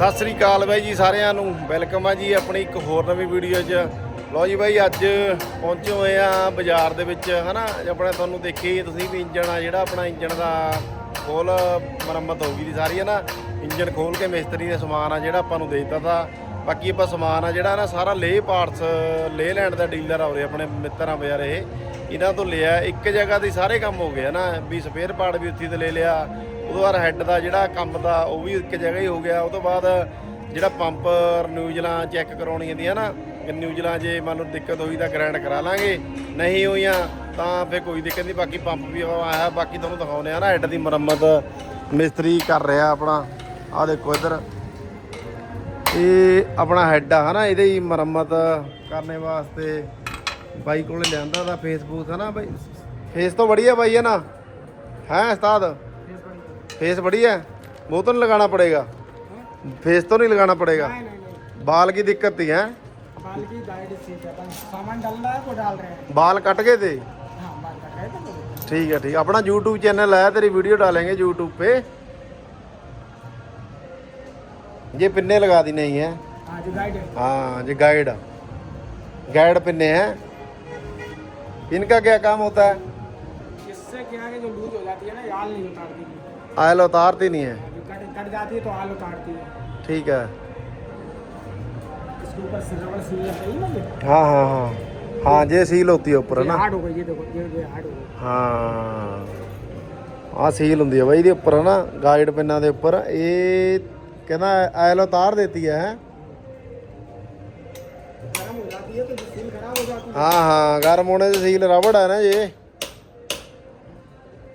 ਸਤਿ ਸ੍ਰੀ ਅਕਾਲ ਬਾਈ ਜੀ ਸਾਰਿਆਂ ਨੂੰ, ਵੈਲਕਮ ਆ ਜੀ ਆਪਣੀ ਇੱਕ ਹੋਰ ਨਵੀਂ ਵੀਡੀਓ 'ਚ। ਲਓ ਜੀ ਬਾਈ, ਅੱਜ ਪਹੁੰਚੇ ਹੋਏ ਆ ਬਾਜ਼ਾਰ ਦੇ ਵਿੱਚ, ਹਨਾ? ਆਪਣਾ ਤੁਹਾਨੂੰ ਦੇਖੀ ਤੁਸੀਂ ਵੀ ਇੰਜਣ ਆ, ਜਿਹੜਾ ਆਪਣਾ ਇੰਜਣ ਦਾ ਖੋਲ ਮੁਰੰਮਤ ਹੋ ਗਈ ਦੀ ਸਾਰੀ ਹੈ ਨਾ ਇੰਜਣ ਖੋਲ ਕੇ ਮਿਸਤਰੀ ਦੇ ਸਮਾਨ ਆ, ਜਿਹੜਾ ਆਪਾਂ ਨੂੰ ਦੇ ਦਿੱਤਾ ਤਾ। ਬਾਕੀ ਆਪਾਂ ਸਮਾਨ ਆ, ਜਿਹੜਾ ਨਾ ਸਾਰਾ ਲੇ ਪਾਰਟਸ ਲੇ ਲੈਂਡ ਦਾ ਡੀਲਰ ਆ ਉਰੇ, ਆਪਣੇ ਮਿੱਤਰਾਂ ਬਾਜ਼ਾਰ ਇਹ। ਇਹਨਾਂ ਤੋਂ ਲਿਆ, ਇੱਕ ਜਗ੍ਹਾ ਦੇ ਸਾਰੇ ਕੰਮ ਹੋ ਗਏ ਨਾ ਵੀ ਸਪੇਅਰ ਪਾਰਟ ਵੀ ਉੱਥੇ ਤੇ ਲੈ ਲਿਆ ਉਹ ਤੋਂ ਬਾਅਦ ਹੈੱਡ ਦਾ ਜਿਹੜਾ ਕੰਮ ਦਾ, ਉਹ ਵੀ ਇੱਕ ਜਗ੍ਹਾ ਹੀ ਹੋ ਗਿਆ। ਉਹ ਤੋਂ ਬਾਅਦ ਜਿਹੜਾ ਪੰਪ ਨਿਊਜ਼ਲਾਂ ਚੈੱਕ ਕਰਾਉਣੀ ਹੁੰਦੀ ਹੈ ਨਾ ਰਿਨਿਊਜਲਾਂ ਜੇ ਮੰਨ ਲਓ ਦਿੱਕਤ ਹੋਈ ਤਾਂ ਗ੍ਰੈਂਡ ਕਰਾ ਲਾਂਗੇ, ਨਹੀਂ ਹੋਈਆਂ ਤਾਂ ਫੇ ਕੋਈ ਦਿੱਕਤ ਨਹੀਂ। ਬਾਕੀ ਪੰਪ ਵੀ ਆਇਆ, ਬਾਕੀ ਤੁਹਾਨੂੰ ਦਿਖਾਉਨੇ ਆ ਨਾ ਹੈੱਡ ਦੀ ਮੁਰੰਮਤ ਮਿਸਤਰੀ ਕਰ ਰਿਹਾ ਆਪਣਾ। ਆਹ ਦੇਖੋ ਇੱਧਰ। ਇਹ ਆਪਣਾ ਹੈੱਡ ਆ ਹਨਾ, ਇਹਦੇ ਹੀ ਮੁਰੰਮਤ ਕਰਨੇ ਵਾਸਤੇ। ਬਾਈ ਕੋਲੇ ਲਿਆਂਦਾ ਦਾ ਫੇਸਬੁੱਕ ਹਨਾ ਬਾਈ। ਫੇਸ ਤੋਂ ਵਧੀਆ ਬਾਈ ਹੈ ਨਾ। ਹੈ ਉਸਤਾਦ? फेस बढ़िया है वो तो नहीं लगाना पड़ेगा फेस तो नहीं लगाना पड़ेगा नहीं नहीं नहीं बाल की दिक्कत थी है बाल की गाइड सीट है अपन सामान डाल रहा है वो डाल रहे हैं बाल कट गए थे हाँ बाल कट रहे थे तो ठीक है ठीक है अपना यूट्यूब चैनल है तेरी वीडियो डालेंगे यूट्यूब पे ये पिन्ने लगा दी नहीं है हाँ जो गाइड है हाँ ये गाइड गाइड पिन्ने हैं इनका क्या काम होता है इससे क्या है कि जो लूज हो जाती है ना ये आल नहीं उतारती है आयल उतारती नहीं है जो कट कट जाती है तो आल उतारती है ठीक है इसके ऊपर से रबड़ सील लगाई ना ये हाँ हाँ हाँ हाँ ये सील होती है ऊपर है ये ना हार्ड हो गई ये देखो ये ये हार्ड हो गई ਹਾਂ ਆ ਸੀਲ ਹੁੰਦੀ ਹੈ ਬਾਈ ਇਹਦੇ ਉੱਪਰ ਹਨਾ ਗਾਈਡ ਪਿੰਨਾਂ ਦੇ ਉੱਪਰ ਇਹ ਕਹਿੰਦਾ ਆਇਲ ਉਤਾਰ ਦਿੱਤੀ ਹੈ ਹੈਂ? गर्म हो जाती है तो जो सील खराब हो जाती है ਹਾਂ ਹਾਂ ਗਰਮ ਹੋਣੇ ਤੇ ਸੀਲ ਰਬੜ ਹੈ ਨਾ ਇਹ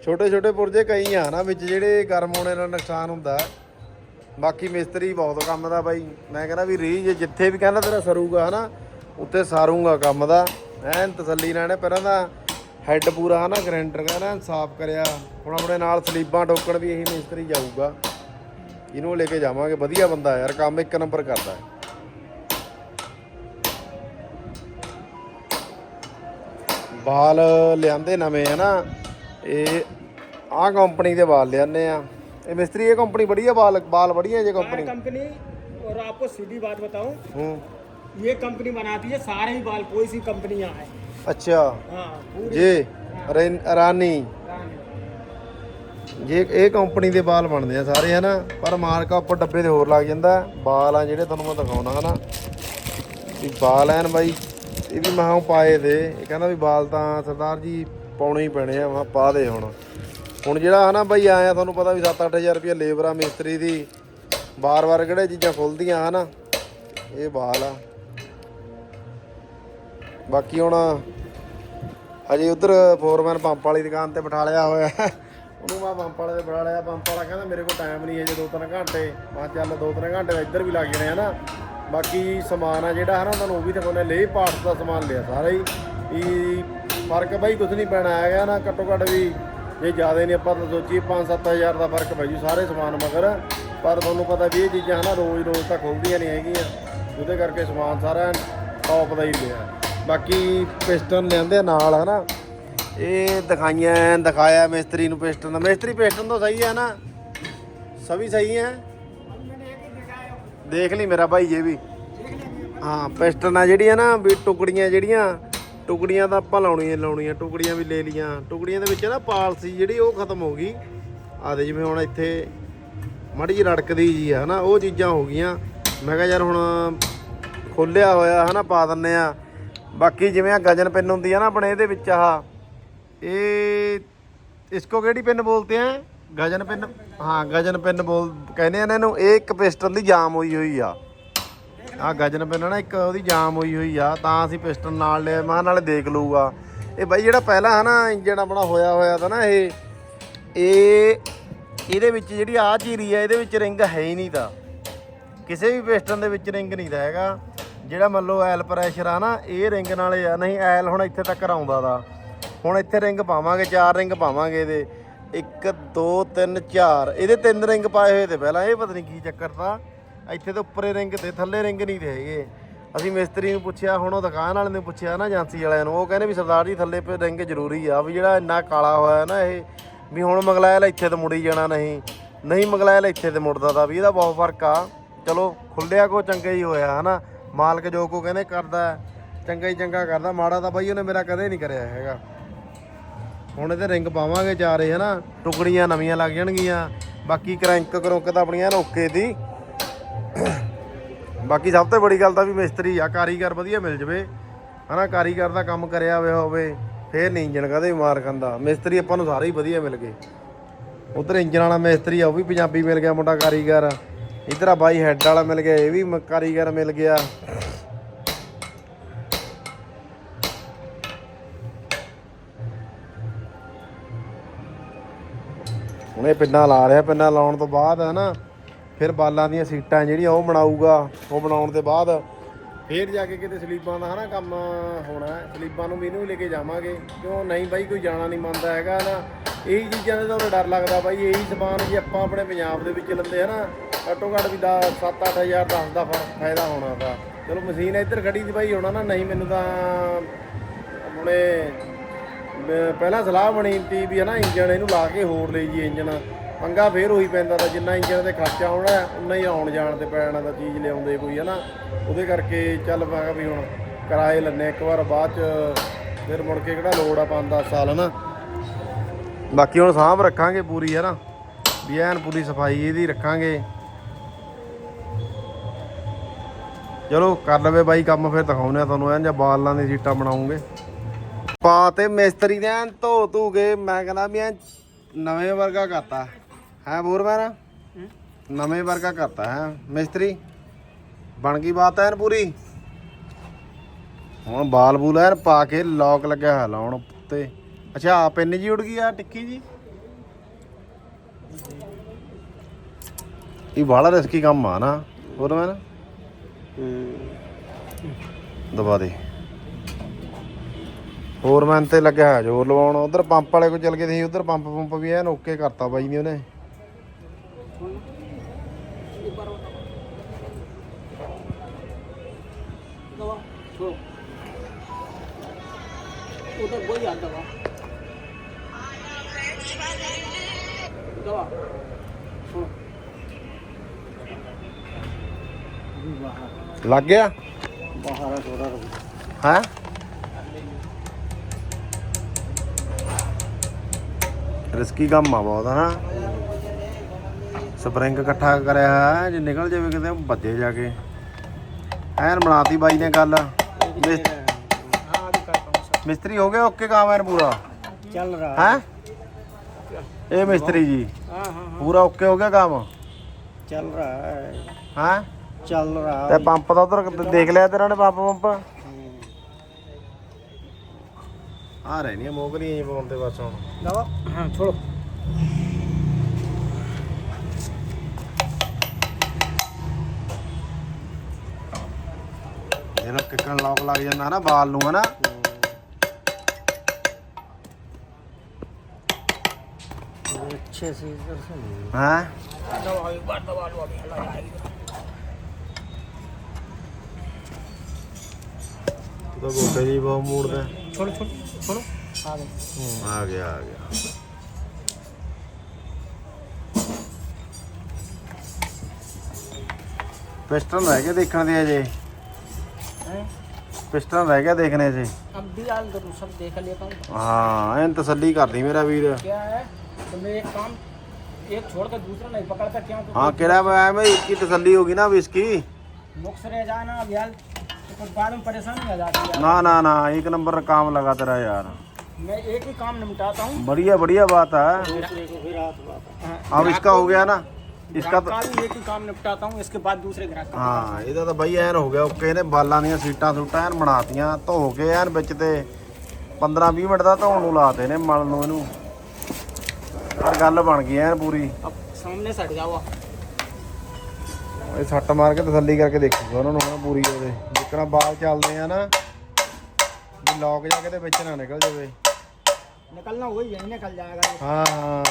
ਛੋਟੇ ਛੋਟੇ ਪੁਰਜੇ ਕਈ ਆ ਨਾ ਵਿੱਚ ਜਿਹੜੇ ਗਰਮ ਹੋਣੇ ਨਾਲ ਨੁਕਸਾਨ ਹੁੰਦਾ। ਬਾਕੀ ਮਿਸਤਰੀ ਬਹੁਤ ਕੰਮ ਦਾ ਬਾਈ। ਮੈਂ ਕਹਿੰਦਾ ਵੀ ਰੀਜ ਜਿੱਥੇ ਵੀ ਕਹਿੰਦਾ ਤੇਰਾ ਸਰੂਗਾ ਹਨਾ, ਉੱਥੇ ਸਾਰੂਗਾ ਕੰਮ ਦਾ। ਐਨ ਤਸੱਲੀ ਨਾਲ ਇਹਨੇ ਪਹਿਲਾਂ ਦਾ ਹੈੱਡ ਪੂਰਾ ਹਨਾ ਗ੍ਰੈਂਡਰ ਕਹਿੰਦਾ ਸਾਫ਼ ਕਰਿਆ। ਹੁਣ ਆਪਣੇ ਨਾਲ ਸਲੀਬਾਂ ਟੋਕਣ ਵੀ ਇਹੀ ਮਿਸਤਰੀ ਜਾਊਗਾ। ਇਹਨੂੰ ਲੈ ਕੇ ਜਾਵਾਂਗੇ, ਵਧੀਆ ਬੰਦਾ ਯਾਰ, ਕੰਮ ਇੱਕ ਨੰਬਰ ਕਰਦਾ ਹੈ। ਬਾਲ ਲਿਆਂਦੇ ਨਵੇਂ ਆ ਨਾ ਇਹ ਆਹ ਕੰਪਨੀ ਦੇ ਬਾਲ ਲਿਆਨੇ ਆ ਇਹ ਮਿਸਤਰੀ ਇਹ ਕੰਪਨੀ ਵਧੀਆ ਬਾਲ ਬਾਲ ਵਧੀਆ ਜੇ ਕੰਪਨੀ कंपनी और आपको सीधी बात बताऊं ਹੂੰ ये कंपनी बनाती है सारे ही बाल कोई सी कंपनी यहाँ है ਅੱਛਾ हाँ पूरी ਜੇ ਰਨ- ਰਾਨੀ रानी। ਜੇ ਇਹ ਕੰਪਨੀ ਦੇ ਬਾਲ ਬਣਦੇ ਆ ਸਾਰੇ ਹਨਾ ਪਰ ਮਾਰਕਾ ਉੱਪਰ ਡੱਬੇ ਤੇ ਹੋਰ ਲੱਗ ਜਾਂਦਾ ਬਾਲ ਆ ਜਿਹੜੇ ਤੁਹਾਨੂੰ ਮੈਂ ਦਿਖਾਉਣਾ ਹਨਾ ਵੀ ਬਾਲ ਐਨ ਬਾਈ ਇਹ ਵੀ ਮਹਾਂ ਪਾਏ ਦੇ ਇਹ ਕਹਿੰਦਾ ਵੀ ਬਾਲ ਤਾਂ ਸਰਦਾਰ ਜੀ ਪਾਉਣੇ ਹੀ ਪੈਣੇ ਆ ਮੈਂ ਕਿਹਾ ਪਾ ਦੇ ਹੁਣ ਹੁਣ ਜਿਹੜਾ ਹਨਾ ਬਾਈ ਆਇਆ ਤੁਹਾਨੂੰ ਪਤਾ ਵੀ 7-8000 ਰੁਪਏ ਲੇਬਰ ਆ ਮਿਸਤਰੀ ਦੀ। ਬਾਰ-ਬਾਰ ਕਿਹੜੇ ਚੀਜ਼ਾਂ ਖੁੱਲਦੀਆਂ ਹਨਾ। ਇਹ ਬਾਲ ਆ। ਬਾਕੀ ਹੁਣ ਹਜੇ ਉਧਰ ਫੋਰਮੈਨ ਪੰਪ ਵਾਲੀ ਦੁਕਾਨ ਤੇ ਬਿਠਾ ਲਿਆ ਹੋਇਆ। ਉਹਨੂੰ ਮੈਂ ਪੰਪ ਵਾਲੇ ਤੇ ਬਿਠਾ ਲਿਆ। ਪੰਪ ਵਾਲਾ ਕਹਿੰਦਾ ਮੇਰੇ ਕੋਲ ਟਾਈਮ ਨਹੀਂ ਹੈ ਜੇ 2-3 ਘੰਟੇ। ਮੈਂ ਕਿਹਾ ਚੱਲ 2-3 ਘੰਟੇ ਇੱਧਰ ਵੀ ਲੱਗ ਜਾਣੇ ਹਨਾ। ਬਾਕੀ ਸਮਾਨ ਆ ਜਿਹੜਾ ਹਨਾ ਤੁਹਾਨੂੰ ਉਹ ਵੀ ਦਿਖਾਉਂਦੇ ਲਈ ਪਾਰਟਸ ਦਾ ਸਮਾਨ ਲਿਆ ਸਾਰਾ ਹੀ। ਫ਼ਰਕ ਬਾਈ ਕੁਝ ਨਹੀਂ ਪੈਣਾ ਹੈਗਾ ਨਾ। ਘੱਟੋ ਘੱਟ ਵੀ ਜੇ ਜ਼ਿਆਦਾ ਨਹੀਂ ਆਪਾਂ ਤਾਂ ਸੋਚੀਏ 5-7000 ਦਾ ਫ਼ਰਕ ਪੈ ਜੂ ਸਾਰੇ ਸਮਾਨ ਮਗਰ। ਪਰ ਤੁਹਾਨੂੰ ਪਤਾ ਵੀ ਇਹ ਚੀਜ਼ਾਂ ਹਨਾ ਰੋਜ਼-ਰੋਜ਼ ਤਾਂ ਖੁੱਲਦੀਆਂ ਨਹੀਂ ਹੈਗੀਆਂ। ਉਹਦੇ ਕਰਕੇ ਸਮਾਨ ਸਾਰਾ ਟੌਪ ਦਾ ਹੀ ਲਿਆ ਬਾਕੀ ਪਿਸਟਨ ਲਿਆਂਦੇ ਆ ਨਾਲ ਹਨਾ। ਇਹ ਦਿਖਾਈਆਂ, ਦਿਖਾਇਆ ਮਿਸਤਰੀ ਨੂੰ ਪਿਸਟਨ ਦਾ। ਮਿਸਤਰੀ, ਪਿਸਟਨ ਤਾਂ ਸਹੀ ਹੈ ਨਾ ਸਭੀ ਸਹੀ ਹੈ। ਦੇਖ ਲਈ ਮੇਰਾ ਭਾਈ ਜੇ ਵੀ। ਹਾਂ, ਪਿਸਟਨ ਆ ਜਿਹੜੀਆਂ ਨਾ, ਵੀ ਟੁਕੜੀਆਂ ਜਿਹੜੀਆਂ। ਟੁਕੜੀਆਂ ਤਾਂ ਆਪਾਂ ਲਾਉਣੀਆਂ ਲਾਉਣੀਆਂ, ਟੁਕੜੀਆਂ ਵੀ ਲੈ ਲੀਆਂ ਟੁਕੜੀਆਂ ਦੇ ਵਿੱਚ ਨਾ ਪਾਲਸੀ ਜਿਹੜੀ ਉਹ ਖਤਮ ਹੋ ਗਈ। ਆਦੇ ਜਿਵੇਂ ਹੁਣ ਇੱਥੇ ਮੜੀ ਜਿਹੀ ਰੜਕਦੀ ਜੀ ਆ, ਹਨਾ, ਉਹ ਚੀਜ਼ਾਂ ਹੋ ਗਈਆਂ। ਮੈਂ ਕਿਹਾ ਯਾਰ ਹੁਣ ਖੋਲਿਆ ਹੋਇਆ, ਹਨਾ, ਪਾ ਦਿੰਨੇ ਆ ਬਾਕੀ ਜਿਵੇਂ ਆ ਗਜਨ ਪਿੰਨ ਹੁੰਦੀ ਆ ਨਾ ਆਪਣੇ, ਇਹਦੇ ਵਿੱਚ ਆਹ, ਇਹ ਇਸਕੋ ਕਿਹੜੀ ਪਿੰਨ ਬੋਲਤੇ ਆ? ਗਜਨ ਪਿੰਨ, ਹਾਂ, ਗਜਨ ਪਿੰਨ ਬੋਲ, ਕਹਿੰਦੇ ਆ ਇਹਨਾਂ ਨੂੰ ਇਹ ਇੱਕ ਪਿਸਟਨ ਦੀ ਜਾਮ ਹੋਈ ਹੋਈ ਆ। ਆ ਗਜਨ ਪਿੰਨ ਨਾ ਇੱਕ ਉਹਦੀ ਜਾਮ ਹੋਈ ਹੋਈ ਆ, ਤਾਂ ਅਸੀਂ ਪਿਸਟਨ ਨਾਲ ਲਿਆ, ਮਾਂ ਨਾਲੇ ਦੇਖ ਲਊਗਾ। ਇਹ ਬਾਈ ਜਿਹੜਾ ਪਹਿਲਾਂ ਹਨਾ, ਇੰਜਣ ਆਪਣਾ ਹੋਇਆ ਹੋਇਆ ਤਾਂ ਨਾ ਇਹ ਇਹ, ਇਹਦੇ ਵਿੱਚ ਜਿਹੜੀ ਆ ਚੀਰੀ ਆ, ਇਹਦੇ ਵਿੱਚ ਰਿੰਗ ਹੈ ਹੀ ਨਹੀਂ ਤਾਂ। ਕਿਸੇ ਵੀ ਪਿਸਟਨ ਦੇ ਵਿੱਚ ਰਿੰਗ ਨਹੀਂ ਦਾ ਹੈਗਾ। ਜਿਹੜਾ ਮੰਨ ਲਓ ਐਲ ਪ੍ਰੈਸ਼ਰ ਆ ਨਾ, ਇਹ ਰਿੰਗ ਨਾਲੇ ਆ, ਨਹੀਂ ਐਲ ਹੁਣ ਇੱਥੇ ਤੱਕ ਆਉਂਦਾ ਦਾ ਹੁਣ ਇੱਥੇ ਰਿੰਗ ਪਾਵਾਂਗੇ, ਚਾਰ ਰਿੰਗ ਪਾਵਾਂਗੇ ਇਹਦੇ। 1 2 3 4 ਇਹਦੇ ਤਿੰਨ ਰਿੰਗ ਪਾਏ ਹੋਏ ਤੇ ਪਹਿਲਾਂ, ਇਹ ਪਤਾ ਨਹੀਂ ਕੀ ਚੱਕਰ ਤਾਂ। ਇੱਥੇ ਤਾਂ ਉੱਪਰੇ ਰਿੰਗ ਤੇ ਥੱਲੇ ਰਿੰਗ ਨਹੀਂ ਤੇ ਹੈਗੇ। ਅਸੀਂ ਮਿਸਤਰੀ ਨੂੰ ਪੁੱਛਿਆ, ਹੁਣ ਉਹ ਦੁਕਾਨ ਵਾਲੇ ਨੂੰ ਪੁੱਛਿਆ ਨਾ ਏਜੰਸੀ ਵਾਲਿਆਂ ਨੂੰ, ਉਹ ਕਹਿੰਦੇ ਵੀ ਸਰਦਾਰ ਜੀ, ਥੱਲੇ ਪੇ ਰਿੰਗ ਜ਼ਰੂਰੀ ਆ, ਵੀ ਜਿਹੜਾ ਇੰਨਾ ਕਾਲਾ ਹੋਇਆ ਨਾ ਇਹ, ਵੀ ਹੁਣ ਮਗਲਾਇਲ ਇੱਥੇ ਤੇ ਮੁੜੀ ਜਾਣਾ ਨਹੀਂ ਨਹੀਂ ਮਗਲਾਇਲ ਇੱਥੇ ਤੇ ਮੁੜਦਾ ਤਾਂ, ਵੀ ਇਹਦਾ ਬਹੁਤ ਫ਼ਰਕ ਆ। ਚਲੋ ਖੁੱਲਿਆ ਕੋ ਚੰਗਾ ਹੀ ਹੋਇਆ, ਹਨਾ? ਮਾਲਕ ਜੋ ਕੋ ਕਹਿੰਦੇ ਕਰਦਾ, ਚੰਗਾ ਹੀ ਚੰਗਾ ਕਰਦਾ, ਮਾੜਾ ਤਾਂ ਬਾਈ ਉਹਨੇ ਮੇਰਾ ਕਦੇ ਨਹੀਂ ਕਰਿਆ ਹੈਗਾ। ਹੁਣ ਇਹਦੇ ਰਿੰਗ ਪਾਵਾਂਗੇ ਚਾਰੇ, ਹਨਾ? ਟੁਕੜੀਆਂ ਨਵੀਆਂ ਲੱਗ ਜਾਣਗੀਆਂ, ਬਾਕੀ ਕਰੰਕ ਕਰੁੰਕ ਤਾਂ ਆਪਣੀਆਂ ਓਕੇ ਦੀ। ਬਾਕੀ ਸਭ ਤੋਂ ਬੜੀ ਗੱਲ ਤਾਂ ਵੀ ਮਿਸਤਰੀ ਆ, ਕਾਰੀਗਰ ਵਧੀਆ ਮਿਲ ਜਵੇ। ਹਨਾ, ਕਾਰੀਗਰ ਦਾ ਕੰਮ ਕਰਿਆ ਹੋਇਆ ਹੋਵੇ, ਫੇਰ ਨਹੀਂ ਇੰਜਣ ਕਦੇ ਮਾਰ ਖਾਂਦਾ। ਮਿਸਤਰੀ ਆਪਾਂ ਨੂੰ ਸਾਰੇ ਹੀ ਵਧੀਆ ਮਿਲ ਗਏ। ਉਧਰ ਇੰਜਣ ਵਾਲਾ ਮਿਸਤਰੀ ਆ, ਉਹ ਵੀ ਪੰਜਾਬੀ ਮਿਲ ਗਿਆ, ਮੁੰਡਾ ਕਾਰੀਗਰ। ਇਧਰ ਆ ਬਾਈ ਹੈੱਡ ਵਾਲਾ ਮਿਲ ਗਿਆ, ਇਹ ਵੀ ਕਾਰੀਗਰ ਮਿਲ ਗਿਆ। ਹੁਣ ਇਹ ਪਿੰਨਾਂ ਲਾ ਰਿਹਾ ਪਿੰਨਾਂ ਲਾਉਣ ਤੋਂ ਬਾਅਦ, ਹਨਾ। ਫਿਰ ਬਾਲਾਂ ਦੀਆਂ ਸੀਟਾਂ ਜਿਹੜੀਆਂ ਉਹ ਬਣਾਊਗਾ, ਉਹ ਬਣਾਉਣ ਦੇ ਬਾਅਦ ਫੇਰ ਜਾ ਕੇ ਕਿਤੇ ਸਲੀਬਾਂ ਦਾ ਹਨਾ ਕੰਮ ਹੋਣਾ ਸਲੀਬਾਂ ਨੂੰ ਵੀ ਇਹਨੂੰ ਵੀ ਲੈ ਕੇ ਜਾਵਾਂਗੇ। ਕਿਉਂ? ਨਹੀਂ ਬਾਈ, ਕੋਈ ਜਾਣਾ ਨਹੀਂ ਮੰਨਦਾ ਹੈਗਾ ਨਾ ਇਹੀ ਚੀਜ਼ਾਂ ਦਾ ਤਾਂ ਡਰ ਲੱਗਦਾ ਬਾਈ। ਇਹੀ ਸਮਾਨ ਜੇ ਆਪਾਂ ਆਪਣੇ ਪੰਜਾਬ ਦੇ ਵਿੱਚ ਲੈਂਦੇ ਹਨਾ, ਘੱਟੋ ਘੱਟ ਵੀ 10 7-8000 10 ਦਾ ਫ਼ਰਕ ਫਾਇਦਾ ਹੋਣਾ ਦਾ ਚਲੋ ਮਸ਼ੀਨ ਇੱਧਰ ਖੜੀ ਦੀ ਬਾਈ, ਹੋਣਾ ਨਾ ਨਹੀਂ ਮੈਨੂੰ ਤਾਂ ਹੁਣੇ ਪਹਿਲਾਂ ਸਲਾਹ ਬਣੀ ਤੀ ਵੀ ਹਨਾ ਇੰਜਣ ਇਹਨੂੰ ਲਾ ਕੇ ਹੋਰ ਲਈ ਜੀ ਇੰਜਣ। ਪੰਗਾ ਫੇਰ ਉਹੀ ਪੈਂਦਾ ਤਾਂ ਜਿੰਨਾ ਇੰਜਣ ਤੇ ਖਰਚਾ ਆਉਣਾ ਉਨਾ ਹੀ ਆਉਣ ਜਾਣ ਤੇ ਪੈਣਾ ਦਾ ਚੀਜ਼ ਲਿਆਉਂਦੇ ਕੋਈ, ਹਨਾ? ਉਹਦੇ ਕਰਕੇ ਚੱਲ ਪਾਗਾ ਵੀ ਹੁਣ ਕਿਰਾਏ ਲੈਣੇ ਇੱਕ ਵਾਰ ਬਾਅਦ ਚ ਫਿਰ ਮੁੜ ਕੇ ਕਿਹੜਾ ਲੋੜ ਆ 5-10 ਸਾਲ, ਹਨਾ? ਬਾਕੀ ਹੁਣ ਸਾਂਭ ਰੱਖਾਂਗੇ ਪੂਰੀ, ਹਨਾ? ਵੀ ਐਨ ਪੂਰੀ ਸਫ਼ਾਈ ਇਹਦੀ ਰੱਖਾਂਗੇ। ਚਲੋ, ਕਰ ਲਵੇ ਬਾਈ ਕੰਮ ਫਿਰ ਦਿਖਾਉਨੇ ਆ ਤੁਹਾਨੂੰ, ਐਨ ਜਾਂ ਬਾਲਾਂ ਦੀ ਸੀਟਾਂ ਬਣਾਉਂਗੇ। ਪਾ ਤੇ ਮਿਸਤਰੀ ਦੇ ਐਨ ਧੋ ਧੂ ਕੇ, ਮੈਂ ਕਹਿੰਦਾ ਵੀ ਐਨ ਨਵੇਂ ਵਰਗਾ ਕਰਤਾ। ਹੈ ਬੋਰਮੈਨ ਨਵੇਂ ਵਰਗਾ ਕਰਤਾ ਹੈ। ਮਿਸਤਰੀ ਬਣ ਗਈ ਬਾਤ ਐਨ ਪੂਰੀ? ਹੁਣ ਬਾਲ ਬੂਲ ਐਨ ਪਾ ਕੇ ਲੌਕ ਲੱਗਿਆ ਹੋਇਆ ਲਾਉਣ ਉੱਤੇ। ਅੱਛਾ ਆ ਪਿੰਨ ਜੀ ਉੜ ਗਈ ਆ ਟਿੱਕੀ ਜੀ? ਇਹ ਬੜਾ ਰਿਸਕੀ ਕੰਮ ਆ ਨਾ ਬੋਰਮੈਨ ਦਬਾ ਦੇ। ਹੋਰ ਮੈਂ ਤੇ ਲੱਗਿਆ ਹੋਇਆ ਜ਼ੋਰ ਲਵਾਉਣ। ਉਧਰ ਪੰਪ ਵਾਲੇ ਕੋ ਚਲ ਗਏ ਸੀ ਉਧਰ ਪੰਪ ਪੰਪ ਵੀ ਐਨ ਓਕੇ ਕਰਤਾ ਬਾਈ ਨੇ ਉਹਨੇ। ਲੱਗ ਗਿਆ बाहर है थोड़ा रुको ਹੈ ਰਿਸਕੀ ਕੰਮ ਆ ਬਹੁਤ ਹਨਾ ਸਪਰਿੰਗ ਇਕੱਠਾ ਕਰਿਆ ਹੋਇਆ ਹੈ, ਜੇ ਨਿਕਲ ਜਾਵੇ ਕਿਤੇ ਵੱਜੇ ਜਾ ਕੇ ਐਨ ਬਣਾਤੀ ਬਾਈ ਨੇ ਗੱਲ ਮਿਸ- हाँ अभी करता हूँ सब ਮਿਸਤਰੀ ਹੋ ਗਿਆ ਓਕੇ ਕੰਮ ਐਨ ਪੂਰਾ चल रहा ਹੈ ਇਹ ਮਿਸਤਰੀ ਜੀ हाँ हाँ हाँ ਪੂਰਾ ਓਕੇ ਹੋ ਗਿਆ ਕੰਮ चल रहा है ਹੈ ਚੱਲ ਰਹਾ ਤੇ ਪੰਪ ਦਾ ਉਧਰ ਦੇਖ ਲਿਆ ਤੇਰਾ ਨੇ ਪੰਪ ਪੰਪ। ਆ ਰਹੇ ਨਹੀਂ ਮੋਗਰੀ ਇਹ ਪਾਉਂਦੇ ਬਸ ਹੁਣ। ਲਾਵਾ ਹਾਂ ਛੋੜੋ। ਇਹਨਾਂ ਕਿੱਕਣ ਲੋਕ ਲੱਗ ਜਾਂਦਾ ਨਾ ਬਾਲ ਨੂੰ ਹਨਾ? ਅੱਛੇ ਸੀ। ਇਧਰ ਸੁਣੀ ਹਾਂ ਦਵਾ ਦਵਾ ਦਵਾ ਦਵਾ ਪਿਸਟਨ ਰਹਿ ਗਿਆ ਦੇਖਣ ਦੇ ਅਜੇ हैं? ਪਿਸਟਨ ਰਹਿ ਗਿਆ ਦੇਖਣੇ ਅਜੇ अब भी आल करूँ सब देख लिया करूँ ਹਾਂ ਐਨ ਤਸੱਲੀ ਕਰਦੀ ਮੇਰਾ ਵੀਰ। क्या है तो मैं एक काम एक छोड़कर दूसरा नहीं पकड़ता क्यों ਹਾਂ ਕਿਹੜਾ ਐਵੇਂ ਇੱਕ ਹੀ ਤਸੱਲੀ ਹੋ ਗਈ ਨਾ ਵੀ ਇਸਕੀ ਮੁख से रह जाना तो फिर बाद में परेशानी आ जाती है ना ना ना एक नंबर काम लगा तेरा यार मैं एक ही काम निपटाता हूँ बढ़िया बढ़िया बात है दूसरे को फिर हाथ बात अब इसका हो गया ना इसका तो का भी एक ही काम निपटाता हूँ इसके बाद दूसरे ग्राहक का ਹਾਂ ਇਹਦਾ ਤਾਂ ਬਈ ਐਨ ਹੋ ਗਿਆ ਓਕੇ ਨੇ ਬਾਲਾਂ ਦੀਆਂ ਸੀਟਾਂ ਸੂਟਾਂ ਐਨ ਬਣਾਤੀਆਂ ਧੋ ਕੇ ਐਨ ਵਿੱਚ ਤੇ 15 20 ਮਿੰਟ ਦਾ ਧੋਣ ਨੂੰ ਲਾਤੇ ਨੇ ਮਲ ਨੂੰ ਇਹਨੂੰ ਪਰ ਗੱਲ ਬਣ ਗਈ ਐਨ ਪੂਰੀ अब सामने से हट जाओ ਇਹ ਸੱਟ ਮਾਰ ਕੇ ਤਸੱਲੀ ਕਰਕੇ ਦੇਖੂਗਾ ਉਹਨਾਂ ਨੂੰ ਹੁਣ ਪੂਰੀ ਉਹਦੇ ਜਿੱਕਣਾ ਬਾਲ ਚੱਲਦੇ ਆ ਨਾ ਵੀ ਲੋਕ ਜਾ ਕੇ ਤੇ ਵਿੱਚ ਨਾ ਨਿਕਲ ਜਾਵੇ निकलना वही यही निकल जाएगा ये। ਹਾਂ ਹਾਂ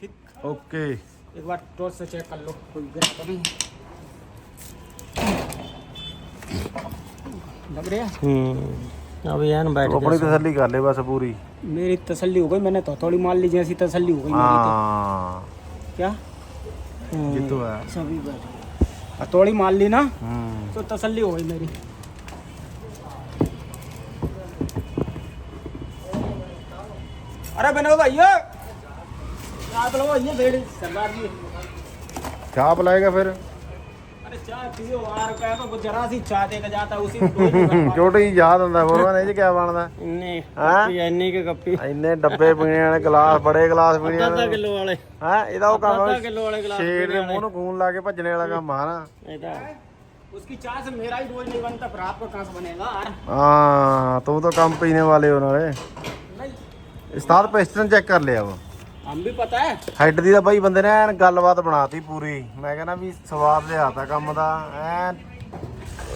ठीक ਓਕੇ एक बार टॉर्च से चेक कर लो कोई ग्राहक नहीं लग रही है ਹੂੰ अभी यान बैठ अपनी तसल्ली कर ले बस पूरी मेरी तसल्ली हो गई मैंने तो थोड़ी मान ली जैसी तसल्ली हो गई हाँ क्या ये तो है सभी बैठ थोड़ी मान ली ना तो तसल्ली हो गई मेरी अरे बिना भैया क्या पिलाओ भैया भेड़ सरदार जी क्या पिलाएगा फिर ਛੋਟੀ ਜਿਹੀ ਯਾਦ ਹੁੰਦਾ ਫੋਰਮੈਨ ਇਹ ਚ ਕੀ ਬਣਦਾ इन्नी हाँ? इन्नी के कप्पी ਇੰਨੇ ਡੱਬੇ ਪੀਣੇ ਵਾਲੇ ਗਲਾਸ ਬੜੇ ਗਲਾਸ ਪੀਣੇ आधा ਵਾਲੇ किलो वाले ਹੈ ਇਹਦਾ ਉਹ ਕੰਮ आधा ਆ, किलो वाले गिलास ਸ਼ੇਰ ਦੇ ਮੂੰਹ ਨੂੰ ਖੂਨ ਲਾ ਕੇ ਭੱਜਣੇ ਵਾਲਾ ਕੰਮ ਆ ਨਾ ऐसा उसकी चाय से मेरा ही रोज नहीं बनता फिर आपका कहाँ से बनेगा यार ਹਾਂ ਤੂੰ ਤਾਂ ਕੰਮ ਪੀਣੇ ਵਾਲੇ ਹੋ ਨਾਲੇ नहीं ਉਸਤਾਦ ਪਿਸਟਨ ਚੈੱਕ ਕਰ ਲਿਆ ਵਾ ਹਮ ਵੀ ਪਤਾ ਹੈ। ਹੈਡ ਦੀ ਤਾਂ ਬਾਈ ਬੰਦੇ ਨੇ ਗੱਲਬਾਤ ਬਣਾਤੀ ਪੂਰੀ। ਮੈਂ ਕਹਿੰਦਾ ਵੀ ਸਵਾਦ ਲਿਆਤਾ ਕੰਮ ਦਾ। ਐਨ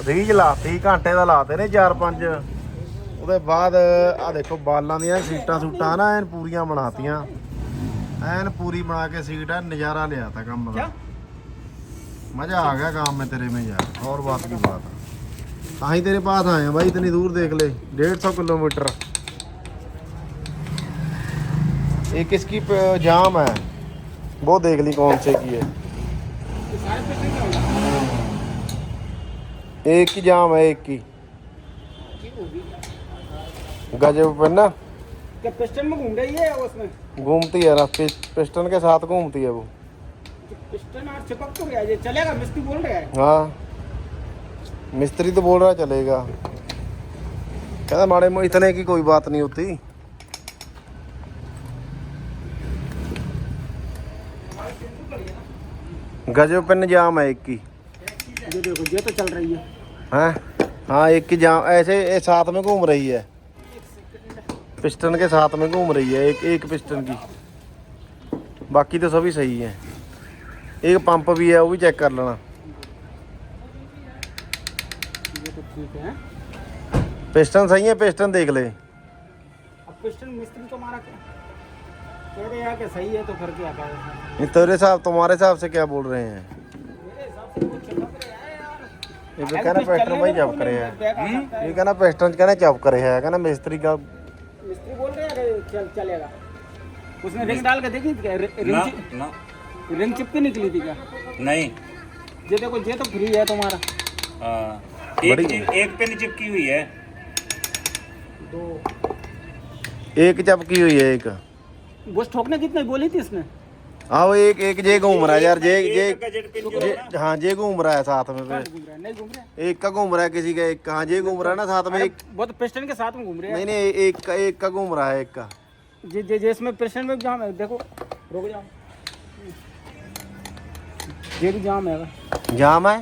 ਰੀਜ ਲਾਤੀ ਘੰਟੇ ਦਾ ਲਾਤੇ ਨੇ 4-5 ਉਹਦੇ ਬਾਅਦ ਆ ਦੇਖੋ ਬਾਲਾਂ ਦੀਆਂ ਸੀਟਾਂ ਸੂਟਾਂ ਨਾ ਐਨ ਪੂਰੀਆਂ ਬਣਾਤੀਆਂ। ਐਨ ਪੂਰੀ ਬਣਾ ਕੇ ਸੀਟ ਐ ਨਜ਼ਾਰਾ ਲਿਆਤਾ ਕੰਮ ਦਾ। ਮਜ਼ਾ ਆ ਗਿਆ ਕੰਮ ਮੇ ਤੇਰੇ ਮੇ ਯਾਰ ਹੋਰ ਬਾਤ ਕੀ ਬਾਤ ਤਾਂ ਤੇਰੇ ਪਾਸ ਆਏ ਆ ਬਾਈ ਇਤਨੀ ਦੂਰ ਦੇਖ ਲੈ 150 ਕਿਲੋਮੀਟਰ। ये किसकी जाम है? वो देख ली कौन से की है। एक की जाम है एक की। गजब पर ना। पिस्टन में घूम रही है उसमें? घूमती है ना पिस्टन के साथ घूमती है वो। पिस्टन और चिपक तो गया ये चलेगा मिस्त्री बोल रहे हैं। हाँ। मिस्त्री तो बोल रहा है चलेगा। कहता माड़े मो इतने की कोई बात नहीं होती। गजब पे जाम है एक की ये देखो ये तो चल रही है हैं हाँ एक की जाम ऐसे ये साथ में घूम रही है पिस्टन के साथ में घूम रही है एक एक पिस्टन की बाकी तो सभी सही है एक पंप भी है वो भी चेक कर लेना ये तो ठीक है पिस्टन सही है पिस्टन देख ले अब पिस्टन मिस्त्री तो हमारा क्या कह रहे हैं कि सही है तो फिर क्या करें? ये तेरे हिसाब तुम्हारे हिसाब से क्या बोल रहे हैं? मेरे हिसाब से वो चिपक रहा है यार। ये भी कहना पिस्टन भाई जब करे है? बैग आ है। ये कहना पिस्टन कहना जब करे है? कहना मिस्त्री का मिस्त्री बोल रहे हैं चल चलेगा। उसने रिंग डाल के देखी क्या? रिंग ना। रिंग चिपकी निकली थी क्या? नहीं। ये देखो ये तो फ्री है तुम्हारा। हाँ, एक एक पिन चिपकी हुई है। दो। एक चपकी हुई है एक। वो ठोकने कितने बोली थी इसने? आओ एक एक जे घूम रहा है यार जे जे है जे हाँ घूम रहा है साथ में फिर। घूम रहा है? नहीं घूम रहा है? एक का घूम रहा है किसी का एक का। हाँ जे घूम रहा है ना साथ में एक वो तो पिस्टन के साथ में घूम रहे हैं। नहीं नहीं एक का एक का घूम रहा है एक का। जे जे जे इसमें पिस्टन में जाम है देखो रुक जाओ। ये भी जाम है जाम है?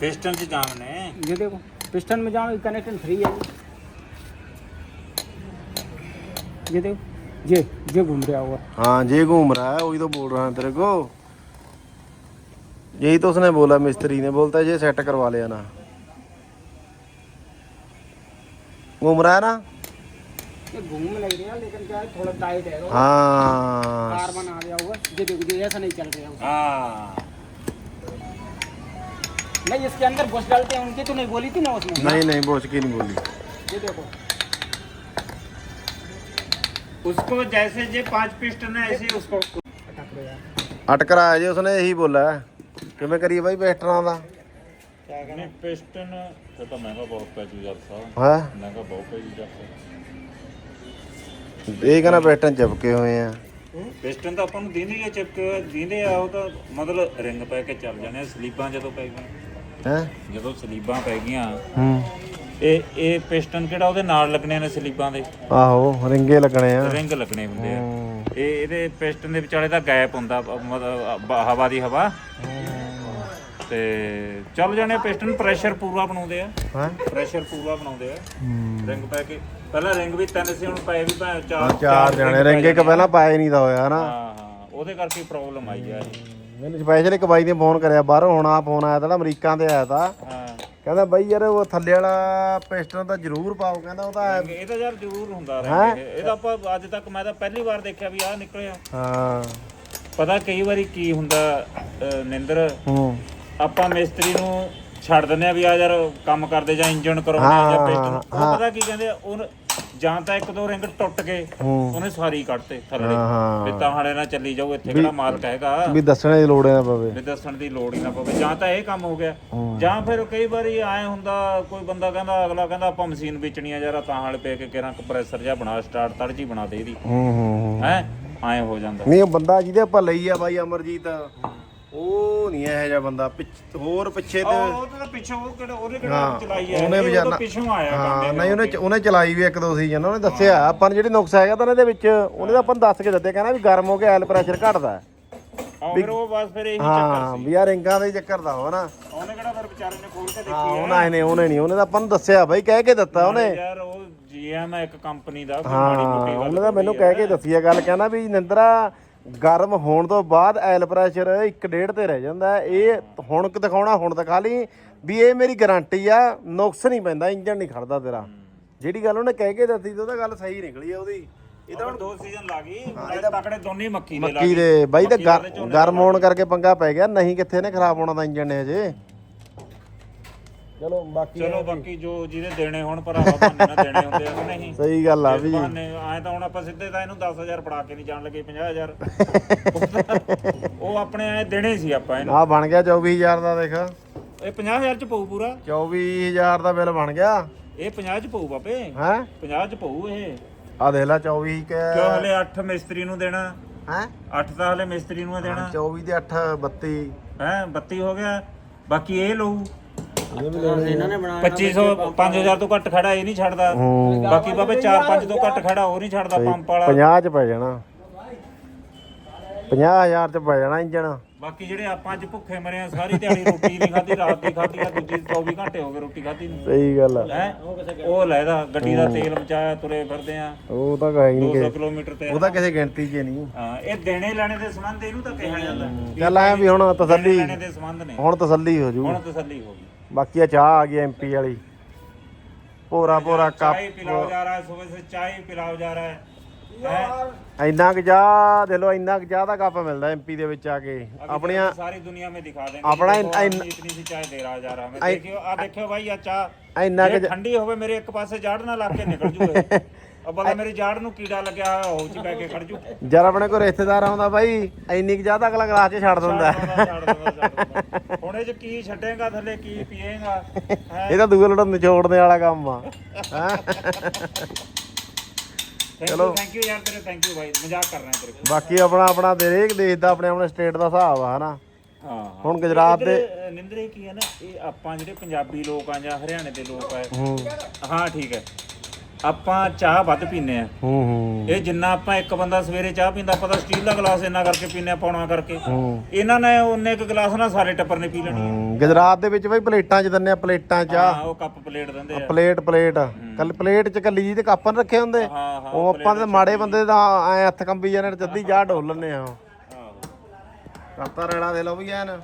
पिस्टन से जाम ने ये देखो पिस्टन में जाम कनेक्शन फ्री है। ये देखो ये ये घूम रहा हुआ। हाँ जे घूम रहा है वही तो बोल रहा है तेरे को। यही तो उसने बोला मिस्त्री ने बोलता है ये सेट करवा लिया ना। घूम रहा है ना? घूम रहा लेकिन क्या है थोड़ा टाइट है। हाँ। कार्बन आ गया हुआ ये देखो ये ऐसा नहीं चल रहा हाँ। नहीं इसके अंदर बस डालते हैं उनकी तो नहीं बोली थी ना उसने? नहीं नहीं बोझ की नहीं बोली। ये देखो। उसको जैसे जे पांच पिस्टन है ऐसे उसको अटक रहा है अटक रहा है जी उसने यही बोला है कि मैं करिए भाई बेस्टना ਦਾ नहीं पिस्टन ਇਹ ਤਾਂ ਮਹਿੰਗਾ ਬਹੁਤ ਪੈ ਜੂ ਯਾਰ ਸਾਹਿਬ ਹੈ ਮਹਿੰਗਾ ਬਹੁਤ ਪੈ ਜੂ ਯਾਰ ਇਹ ਕਹਿੰਦਾ ਬੈਟਨ ਚਪਕੇ ਹੋਏ ਆ ਪਿਸਟਨ ਤਾਂ ਆਪਾਂ ਨੂੰ ਦਿੰਦੇ ਆ ਚਿਪਕ ਦਿੰਦੇ ਆ ਉਹ ਤਾਂ ਮਤਲਬ ਰਿੰਗ ਪੈ ਕੇ ਚੱਲ ਜਾਣੇ ਆ, ਸਲੀਬਾਂ ਜਦੋਂ ਪੈ ਗਈਆਂ ਹੈ ਜਦੋਂ ਸਲੀਬਾਂ ਪੈ ਗਈਆਂ ਹੂੰ ਇਹ ਇਹ ਪਿਸਟਨ ਕਿਹੜਾ ਉਹਦੇ ਨਾਲ ਲੱਗਣੇ ਨੇ ਸਲੀਬਾਂ ਦੇ? ਆਹੋ ਰਿੰਗੇ ਲੱਗਣੇ ਆ। ਰਿੰਗ ਲੱਗਣੇ ਹੁੰਦੇ ਆ। ਇਹ ਇਹਦੇ ਪਿਸਟਨ ਦੇ ਵਿਚਾਲੇ ਦਾ ਗੈਪ ਹੁੰਦਾ ਮਤਲਬ ਹਵਾ ਦੀ ਹਵਾ। ਤੇ ਚੱਲ ਜਾਣੇ ਪਿਸਟਨ ਪ੍ਰੈਸ਼ਰ ਪੂਰਾ ਬਣਾਉਂਦੇ ਆ। ਹੈ? ਪ੍ਰੈਸ਼ਰ ਪੂਰਾ ਬਣਾਉਂਦੇ ਆ। ਰਿੰਗ ਪੈ ਕੇ ਪਹਿਲਾਂ ਰਿੰਗ ਵੀ ਤਿੰਨ ਸੀ ਹੁਣ ਪਏ ਵੀ ਭਾਵੇਂ ਚਾਰ ਚਾਰ ਜਾਣੇ ਰਿੰਗੇ ਕ ਪੈ ਪਹਿਲਾਂ ਪਾਏ ਨਹੀਂ ਦਾ ਹੋਇਆ ਨਾ ਹਾਂ ਹਾਂ ਉਹਦੇ ਕਰਕੇ ਪ੍ਰੋਬਲਮ ਆਈ ਆ। ਮੈਨੂੰ ਸਪੈਸ਼ਲ ਇੱਕ ਬਾਈ ਨੇ ਫੋਨ ਕਰਿਆ ਬਾਹਰੋਂ ਹੁਣ ਆ ਫੋਨ ਆਇਆ ਤਾਂ ਅਮਰੀਕਾ ਤੇ ਆਇਆ ਤਾਂ। ਹਾਂ। ਕਹਿੰਦਾ ਬਾਈ ਯਾਰ ਉਹ ਥੱਲੇ ਵਾਲਾ ਪਿਸਟਨ ਤਾਂ ਜ਼ਰੂਰ ਪਾਓ ਕਹਿੰਦਾ ਉਹ ਤਾਂ ਇਹ ਤਾਂ ਯਾਰ ਜ਼ਰੂਰ ਹੁੰਦਾ ਰਿਹਾ ਇਹ ਤਾਂ ਆਪਾਂ ਅੱਜ ਤੱਕ ਮੈਂ ਤਾਂ ਪਹਿਲੀ ਵਾਰ ਦੇਖਿਆ ਵੀ ਆਹ ਨਿਕਲਿਆ ਹਾਂ। ਪਤਾ ਕਈ ਵਾਰੀ ਕੀ ਹੁੰਦਾ ਨਿੰਦਰ? ਹੂੰ। ਆਪਾਂ ਮਿਸਤਰੀ ਨੂੰ ਛੱਡ ਦਿੰਦੇ ਆ ਵੀ ਆ ਯਾਰ ਕੰਮ ਕਰਦੇ ਜਾਂ ਇੰਜਨ ਕਰਾਉਣੇ ਆ ਜਾਂ ਹਾਂ, ਹਾਂ। ਉਹ ਪਤਾ ਕੀ ਕਹਿੰਦੇ ਆ? ਉਹ ਜਾਂ ਤਾਂ ਇੱਕ ਦੋ ਰਿੰਗ ਟੁੱਟ ਗਏ। ਉਹਨੇ ਸਾਰੀ ਕੱਢਤੇ ਥੱਲੇ। ਵੀ ਤਾਂ ਹਾਲੇ ਨਾ ਚੱਲੀ ਜਾਊ ਇੱਥੇ ਕਿਹੜਾ ਮਾਲਕ ਹੈਗਾ? ਵੀ ਦੱਸਣੇ ਦੀ ਲੋੜ ਨਾ ਪਵੇ। ਵੀ ਦੱਸਣ ਦੀ ਲੋੜ ਹੀ ਨਾ ਪਵੇ। ਜਾਂ ਤਾਂ ਇਹ ਕੰਮ ਹੋ ਗਿਆ। ਜਾਂ ਫਿਰ ਕਈ ਵਾਰੀ ਐ ਹੁੰਦਾ ਕੋਈ ਬੰਦਾ ਕਹਿੰਦਾ ਅਗਲਾ ਕਹਿੰਦਾ ਆਪਾਂ ਮਸ਼ੀਨ ਵੇਚਣੀ ਆ ਯਾਰ ਤਾਂ ਹਾਲੇ ਪੇ ਕੇ ਕਿਹੜਾ ਕੰਪਰੈਸਰ ਜਾਂ ਬਣਾ ਸਟਾਰਟ ਤੜਜੀ ਬਣਾ ਦੇ ਇਹਦੀ। ਹੂੰ? ਐ ਹੋ ਜਾਂਦਾ। ਨਹੀਂ ਉਹ ਬੰਦਾ ਜਿਹਦੇ ਆਪਾਂ ਲਈ ਆ ਬਾਈ ਅਮਰਜੀਤ। ਉਹ ਨਹੀਂ ਇਹੋ ਜਿਹਾ ਬੰਦਾ ਪਿੱਛ- ਹੋਰ ਪਿੱਛੇ ਤੇ ਉਹ ਤਾਂ ਪਿੱਛੋਂ ਉਹ ਕਿਹੜਾ ਉਹਨੇ ਕਿਹੜਾ ਚਲਾਈ ਹੈ ਉਹਨੇ ਵੀ ਜਾਣਾ- ਪਿੱਛੋਂ ਆਇਆ ਹਾਂ ਨਹੀਂ ਉਹਨੇ ਉਹਨੇ ਚਲਾਈ ਵੀ ਇੱਕ ਦੋ ਸੀਜ਼ਨ ਉਹਨੇ ਦੱਸਿਆ ਆਪਾਂ ਨੂੰ ਜਿਹੜੀ ਨੁਕਸ ਹੈਗਾ ਤਾਂ ਇਹਦੇ ਵਿੱਚ ਉਹਨੇ ਤਾਂ ਆਪਾਂ ਨੂੰ ਦੱਸ ਕੇ ਦਿੱਤੇ ਕਹਿੰਦਾ ਵੀ ਗਰਮ ਹੋ ਕੇ ਆਇਲ ਪ੍ਰੈਸ਼ਰ ਘਟਦਾ। ਹੈ। ਆਹ ਫਿਰ ਉਹ ਬਸ ਫਿਰ ਇਹੀ ਚੱਕਰ ਹਾਂ ਵੀ ਆ ਰਿੰਗਾਂ ਦਾ ਚੱਕਰ ਦਾ ਹੋ ਨਾ ਉਹਨੇ ਕਿਹੜਾ ਫਿਰ ਵਿਚਾਰੇ ਨੇ ਖੋਲ ਕੇ ਹਾਂ ਦੇਖੀ ਉਹਨਾਂ ਨੇ ਉਹਨੇ ਨਹੀਂ ਉਹਨੇ ਤਾਂ ਆਪਾਂ ਨੂੰ ਦੱਸਿਆ ਬਾਈ ਕਹਿ ਕੇ ਦਿੱਤਾ ਉਹਨੇ। ਯਾਰ ਉਹ ਜੀਐਮ ਹੈ ਇੱਕ ਕੰਪਨੀ ਦਾ ਕੋਈ ਮਾੜੀ ਹਾਂ ਮੋਟੀ ਗੱਲ ਉਹਨੇ ਤਾਂ ਮੈਨੂੰ ਕਹਿ ਕੇ ਦੱਸੀ ਆ ਗੱਲ ਕਹਿੰਦਾ ਵੀ ਨਿੰਦਰਾ ਗਰਮ ਹੋਣ ਤੋਂ ਬਾਅਦ ਆਇਲ ਪ੍ਰੈਸ਼ਰ 1.5 ਤੇ ਰਹਿ ਜਾਂਦਾ। ਇਹ ਹੁਣ ਕਿ ਦਿਖਾਉਣਾ ਹੁਣ ਦਿਖਾ ਲਈ ਵੀ ਇਹ ਮੇਰੀ ਗਾਰੰਟੀ ਆ ਨੁਕਸ ਨਹੀਂ ਪੈਂਦਾ ਇੰਜਨ ਨਹੀਂ ਖੜਦਾ ਤੇਰਾ। ਜਿਹੜੀ ਗੱਲ ਉਹਨੇ ਕਹਿ ਕੇ ਦੱਸੀ ਤੇ ਉਹਦਾ ਗੱਲ ਸਹੀ ਨਿਕਲੀ ਆ ਉਹਦੀ। ਇਹਦਾ ਹੁਣ ਦੋ ਸੀਜ਼ਨ ਲਾ ਗਈ ਤਕੜੇ ਦੋਨੇ ਮੱਕੀ ਦੇ ਮੱਕੀ ਦੇ। ਬਾਈ ਤਾਂ ਗਰਮ ਹੋਣ ਕਰਕੇ ਪੰਗਾ ਪੈ ਗਿਆ ਨਹੀਂ ਕਿੱਥੇ ਨੇ ਖਰਾਬ ਹੋਣਾ ਤਾਂ ਇੰਜਨ ਨੇ ਹਜੇ। ਚਲੋ ਬਾਕੀ ਚਲੋ ਬਾਕੀ ਜੋ ਜਿਹਦੇ ਦੇਣੇ ਹੋਣ ਭਰਾਵਾ ਬਹਾਨੇ ਨਾਲ ਦੇਣੇ ਹੁੰਦੇ ਆ ਨਹੀਂ? ਸਹੀ ਗੱਲ ਆ ਵੀ। ਆਏ ਤਾਂ ਹੁਣ ਆਪਾਂ ਸਿੱਧੇ ਤਾਂ ਇਹਨੂੰ 10000 ਫੜਾ ਕੇ ਨਹੀਂ ਜਾਣ ਲੱਗੇ 50000 ਉਹ ਆਪਣੇ ਆਏ ਦੇਣੇ ਸੀ ਆਪਾਂ ਇਹਨੂੰ। ਆ ਬਣ ਗਿਆ 24000 ਦਾ ਦੇਖ। ਇਹ 50000 ਚ ਪਊ ਪੂਰਾ। 24000 ਦਾ ਬਿੱਲ ਬਣ ਗਿਆ। ਇਹ 50 ਚ ਪਊ ਬਾਪੇ। ਹੈ? 50 ਚ ਪਊ ਇਹ। ਆ ਦੇਖ ਲੈ 24 ਕੇ ਕਿਉਂ ਹਲੇ 8 ਮਿਸਤਰੀ ਨੂੰ ਦੇਣਾ? ਹੈ? 8 ਤਾਂ ਹਲੇ ਮਿਸਤਰੀ ਨੂੰ ਆ ਦੇਣਾ। 24 ਤੇ 8 32 ਹੈ 32 ਹੋ ਗਿਆ। ਬਾਕੀ ਇਹ ਲਊ। ਇਹਨਾਂ ਨੇ ਬਣਾਇਆ 2500 5000 ਤੋਂ ਘੱਟ ਖੜਾ ਇਹ ਨਹੀਂ ਛੱਡਦਾ। ਹੂੰ। ਬਾਕੀ ਬਾਬੇ 4-5 ਤੋਂ ਘੱਟ ਖੜਾ ਉਹ ਨਹੀਂ ਛੱਡਦਾ ਪੰਪ ਵਾਲਾ। 50 ਚ ਪੈ ਜਾਣਾ। 50000 ਚ ਪੈ ਜਾਣਾ ਇੰਜਣ। ਬਾਕੀ ਜਿਹੜੇ ਆਪਾਂ ਅੱਜ ਭੁੱਖੇ ਮਰੇ ਆ ਸਾਰੀ ਦਿਹਾੜੀ ਰੋਟੀ ਨਹੀਂ ਖਾਧੀ ਰਾਤ ਦੀ ਖਾਧੀ ਆ ਦੂਜੀ 24 ਘੰਟੇ ਹੋ ਗਏ ਰੋਟੀ ਖਾਧੀ ਨੂੰ। ਸਹੀ ਗੱਲ ਆ। ਹੈ? ਉਹ ਲੈਦਾ ਗੱਡੀ ਦਾ ਤੇਲ ਮਚਾਇਆ ਤੁਰੇ ਫਿਰਦੇ ਆ। ਉਹ ਤਾਂ ਕਹੀ ਨਹੀਂ 200 ਕਿਲੋਮੀਟਰ ਤੇ ਉਹ ਤਾਂ ਕਿਸੇ ਗਿਣਤੀ 'ਚ ਨਹੀਂ। ਹਾਂ ਇਹ ਦੇਣੇ ਲੈਣੇ ਦੇ ਸੰਬੰਧ ਇਹਨੂੰ ਤਾਂ ਕਿਹਾ ਜਾਂਦਾ। ਚੱਲ ਐ ਵੀ ਹੁਣ ਤਸੱਲੀ ਲੈਣੇ ਦੇ ਸੰਬੰਧ ਨੇ। ਹੁਣ ਤਸੱਲੀ ਹੋ ਜੂ। ਹੁਣ ਤਸੱਲੀ ਹੋ ਗਈ। बाकी चाह आ गई एमपी वाली ਭੋਰਾ ਭੋਰਾ ਚਾਹ ਪਿਲਾਓ ਕੱਪ ਜਾ ਰਹਾ ਹੈ ਸੇ ਚਾਹ ਪਿਲਾਓ ਜਾ ਰਹਾ ਹੈ। ਹੈਂ? ਇੰਨਾ ਕੁ ਚਾਹ ਦੇ ਲੋ ਇੰਨਾ ਕੁ ਚਾਹ ਦਾ ਕੱਪ ਮਿਲਦਾ ਐਮਪੀ ਦੇ ਵਿੱਚ ਆ ਕੇ। अभी ਆਪਣੀਆਂ सारी दुनिया में दिखा देंगे अपना इन- देखो, इन- इतनी सी चाय दे रहा जा रहा मैं देखियो आ देखियो भाई ਇੰਨਾ ਕੁ ਠੰਡੀ ਹੋਵੇ ਮੇਰੇ ਇੱਕ ਪਾਸੇ ਜੜ ਨਾ ਲੱਗ ਕੇ ਨਿਕਲ ਜੂਏ। ਅੱਬਾ ਮੇਰੀ ਜਾੜ ਨੂੰ ਕੀੜਾ ਲੱਗਿਆ ਹੋਇਆ ਹੋ ਚ ਪੈ ਕੇ ਖੜ ਜੂ। ਜਦ ਆਪਣੇ ਕੋਲ ਰਿਸ਼ਤੇਦਾਰ ਆਉਂਦਾ ਬਾਈ ਇੰਨੀ ਕੁ ਤਾਂ ਅਗਲਾ ਗਲਾਸ 'ਚ ਛੱਡ ਦਿੰਦਾ। ਛੱਡ ਦਿੰਦਾ, ਛੱਡ ਦਿੰਦਾ, ਛੱਡ ਦਿੰਦਾ। ਹੁਣ ਇਹ ਚ ਕੀ ਛੱਡੇਗਾ ਥੱਲੇ ਕੀ ਪੀਏਗਾ? ਇਹ ਤਾਂ ਦੂਏ ਲੋਟ ਨਿਚੋੜਨੇ ਵਾਲਾ ਕੰਮ ਆ। ਹੈਂ? ਚਲੋ। ਥੈਂਕ ਯੂ ਯਾਰ ਤੇਰੇ ਥੈਂਕ ਯੂ ਭਾਈ ਮਜ਼ਾਕ ਕਰ ਰਹੇ ਤੇਰੇ ਕੋਲ। ਬਾਕੀ ਆਪਣਾ ਆਪਣਾ ਹਰੇਕ ਦੇਸ਼ ਦਾ ਆਪਣੇ ਆਪਣੇ ਸਟੇਟ ਦਾ ਹਿਸਾਬ ਆ ਹਨਾ? ਹਾਂ। ਹੁਣ ਗੁਜਰਾਤ ਦੇ ਨਿੰਦਰ ਕੀ ਹੈ ਨਾ ਇਹ ਆਪਾਂ ਜਿਹੜੇ ਪੰਜਾਬੀ ਲੋਕ ਆ ਜਾਂ ਹਰਿਆਣੇ ਦੇ ਲੋਕ ਆ ਹੂੰ। ਹਾਂ ਠੀਕ ਹੈ। ਆਪਾਂ ਚਾਹ ਵੱਧ ਪੀਨੇ ਆ। ਹੂੰ ਹੂੰ। ਇਹ ਜਿੰਨਾ ਆਪਾਂ ਇੱਕ ਬੰਦਾ ਸਵੇਰੇ ਚਾਹ ਪੀਂਦਾ ਆਪਾਂ ਤਾਂ ਸਟੀਲ ਦਾ ਗਲਾਸ ਇੰਨਾ ਕਰਕੇ ਪੀਨੇ ਆ ਪੌਣਾ ਕਰਕੇ। ਹੂੰ। ਇਹਨਾਂ ਨੇ ਉਹਨੇ ਇੱਕ ਗਲਾਸ ਨਾਲ ਸਾਰੇ ਟੱਬਰ ਨੇ ਪੀ ਲੈਣੀ ਹੂੰ। ਗੁਜਰਾਤ ਦੇ ਵਿੱਚ ਬਈ ਪਲੇਟਾਂ 'ਚ ਦਿੰਨੇ ਆ ਪਲੇਟਾਂ 'ਚ। ਆ ਹਾਂ ਉਹ ਕੱਪ ਪਲੇਟ ਦਿੰਦੇ ਆ। Plate plate. ਕੱਲ ਪਲੇਟ 'ਚ ਕੱਲੀ ਜੀ ਤੇ ਕੱਪ ਨੀ ਰੱਖੇ ਹੁੰਦੇ। ਹਾਂ ਹਾਂ ਉਹ ਆਪਾਂ ਦੇ ਮਾੜੇ ਬੰਦੇ ਦਾ ਐ ਹੱਥ ਕੰਬੀ ਜਾਂਦੇ ਨੇ ਜੱਦੀ ਚਾਹ ਢੋਲ ਲੈਨੇ ਆ ਉਹ। ਆਹੋ। ਕਰਤਾ ਰੇੜਾ ਦੇ ਲਓ ਵੀ ਐਨ।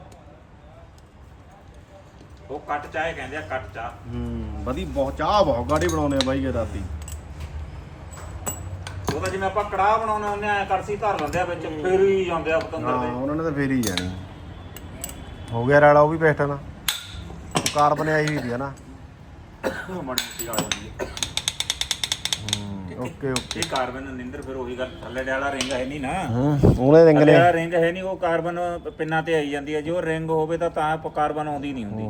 ਉਹ ਕੱਟ ਚਾਹ ਕਹਿੰਦੇ ਆ ਕੱਟ ਚਾਹ। ਹੂੰ। ਵਧੀ ਬਹੁਤ ਚਾਹ ਬਹੁਤ ਗਾੜੀ ਬਣਾਉਨੇ ਆ ਬਾਈ ਇਹ ਰਾਤੀ। ਉਹ ਤਾਂ ਜਿਵੇਂ ਆਪਾਂ ਕੜਾਹ ਬਣਾਉਣੇ ਹੁੰਦੇ ਆ ਕੜਸੀ ਧਰ ਲੈਂਦੇ ਆ ਵਿੱਚ ਫਿਰ ਹੀ ਜਾਂਦੇ ਆ ਹਾਂ ਪਤੰਦਰ ਉਹਨਾਂ ਨੇ ਤਾਂ ਫੇਰ ਹੀ ਜਾਣੀ। ਹੋ ਗਿਆ ਰੇੜਾ ਉਹ ਵੀ ਪੈਸਟਨ ਕਾਰਬਨ ਆਈ ਹੋਈ ਸੀ ਤੇ ਮੜੀ ਸੀ ਆ ਜਾਂਦੀ ਹੈ ਓਕੇ ਓਕੇ। ਇਹ ਕਾਰਬਨ ਨਿੰਦਰ ਫਿਰ ਉਹੀ ਗੱਲ ਥੱਲੇ ਵਾਲਾ ਰਿੰਗ ਹੈ ਨਹੀਂ ਨਾ। ਹਾਂ ਉਹਨੇ ਰਿੰਗ ਨੇ। ਰਿੰਗ ਹੈ ਨਹੀਂ ਉਹ ਕਾਰਬਨ ਪਿੰਨਾਂ ਤੇ ਆਈ ਜਾਂਦੀ ਹੈ ਜੇ ਉਹ ਰਿੰਗ ਹੋਵੇ ਤਾਂ ਤਾਂ ਕਾਰਬਨ ਆਉਂਦੀ ਨਹੀਂ ਹੁੰਦੀ।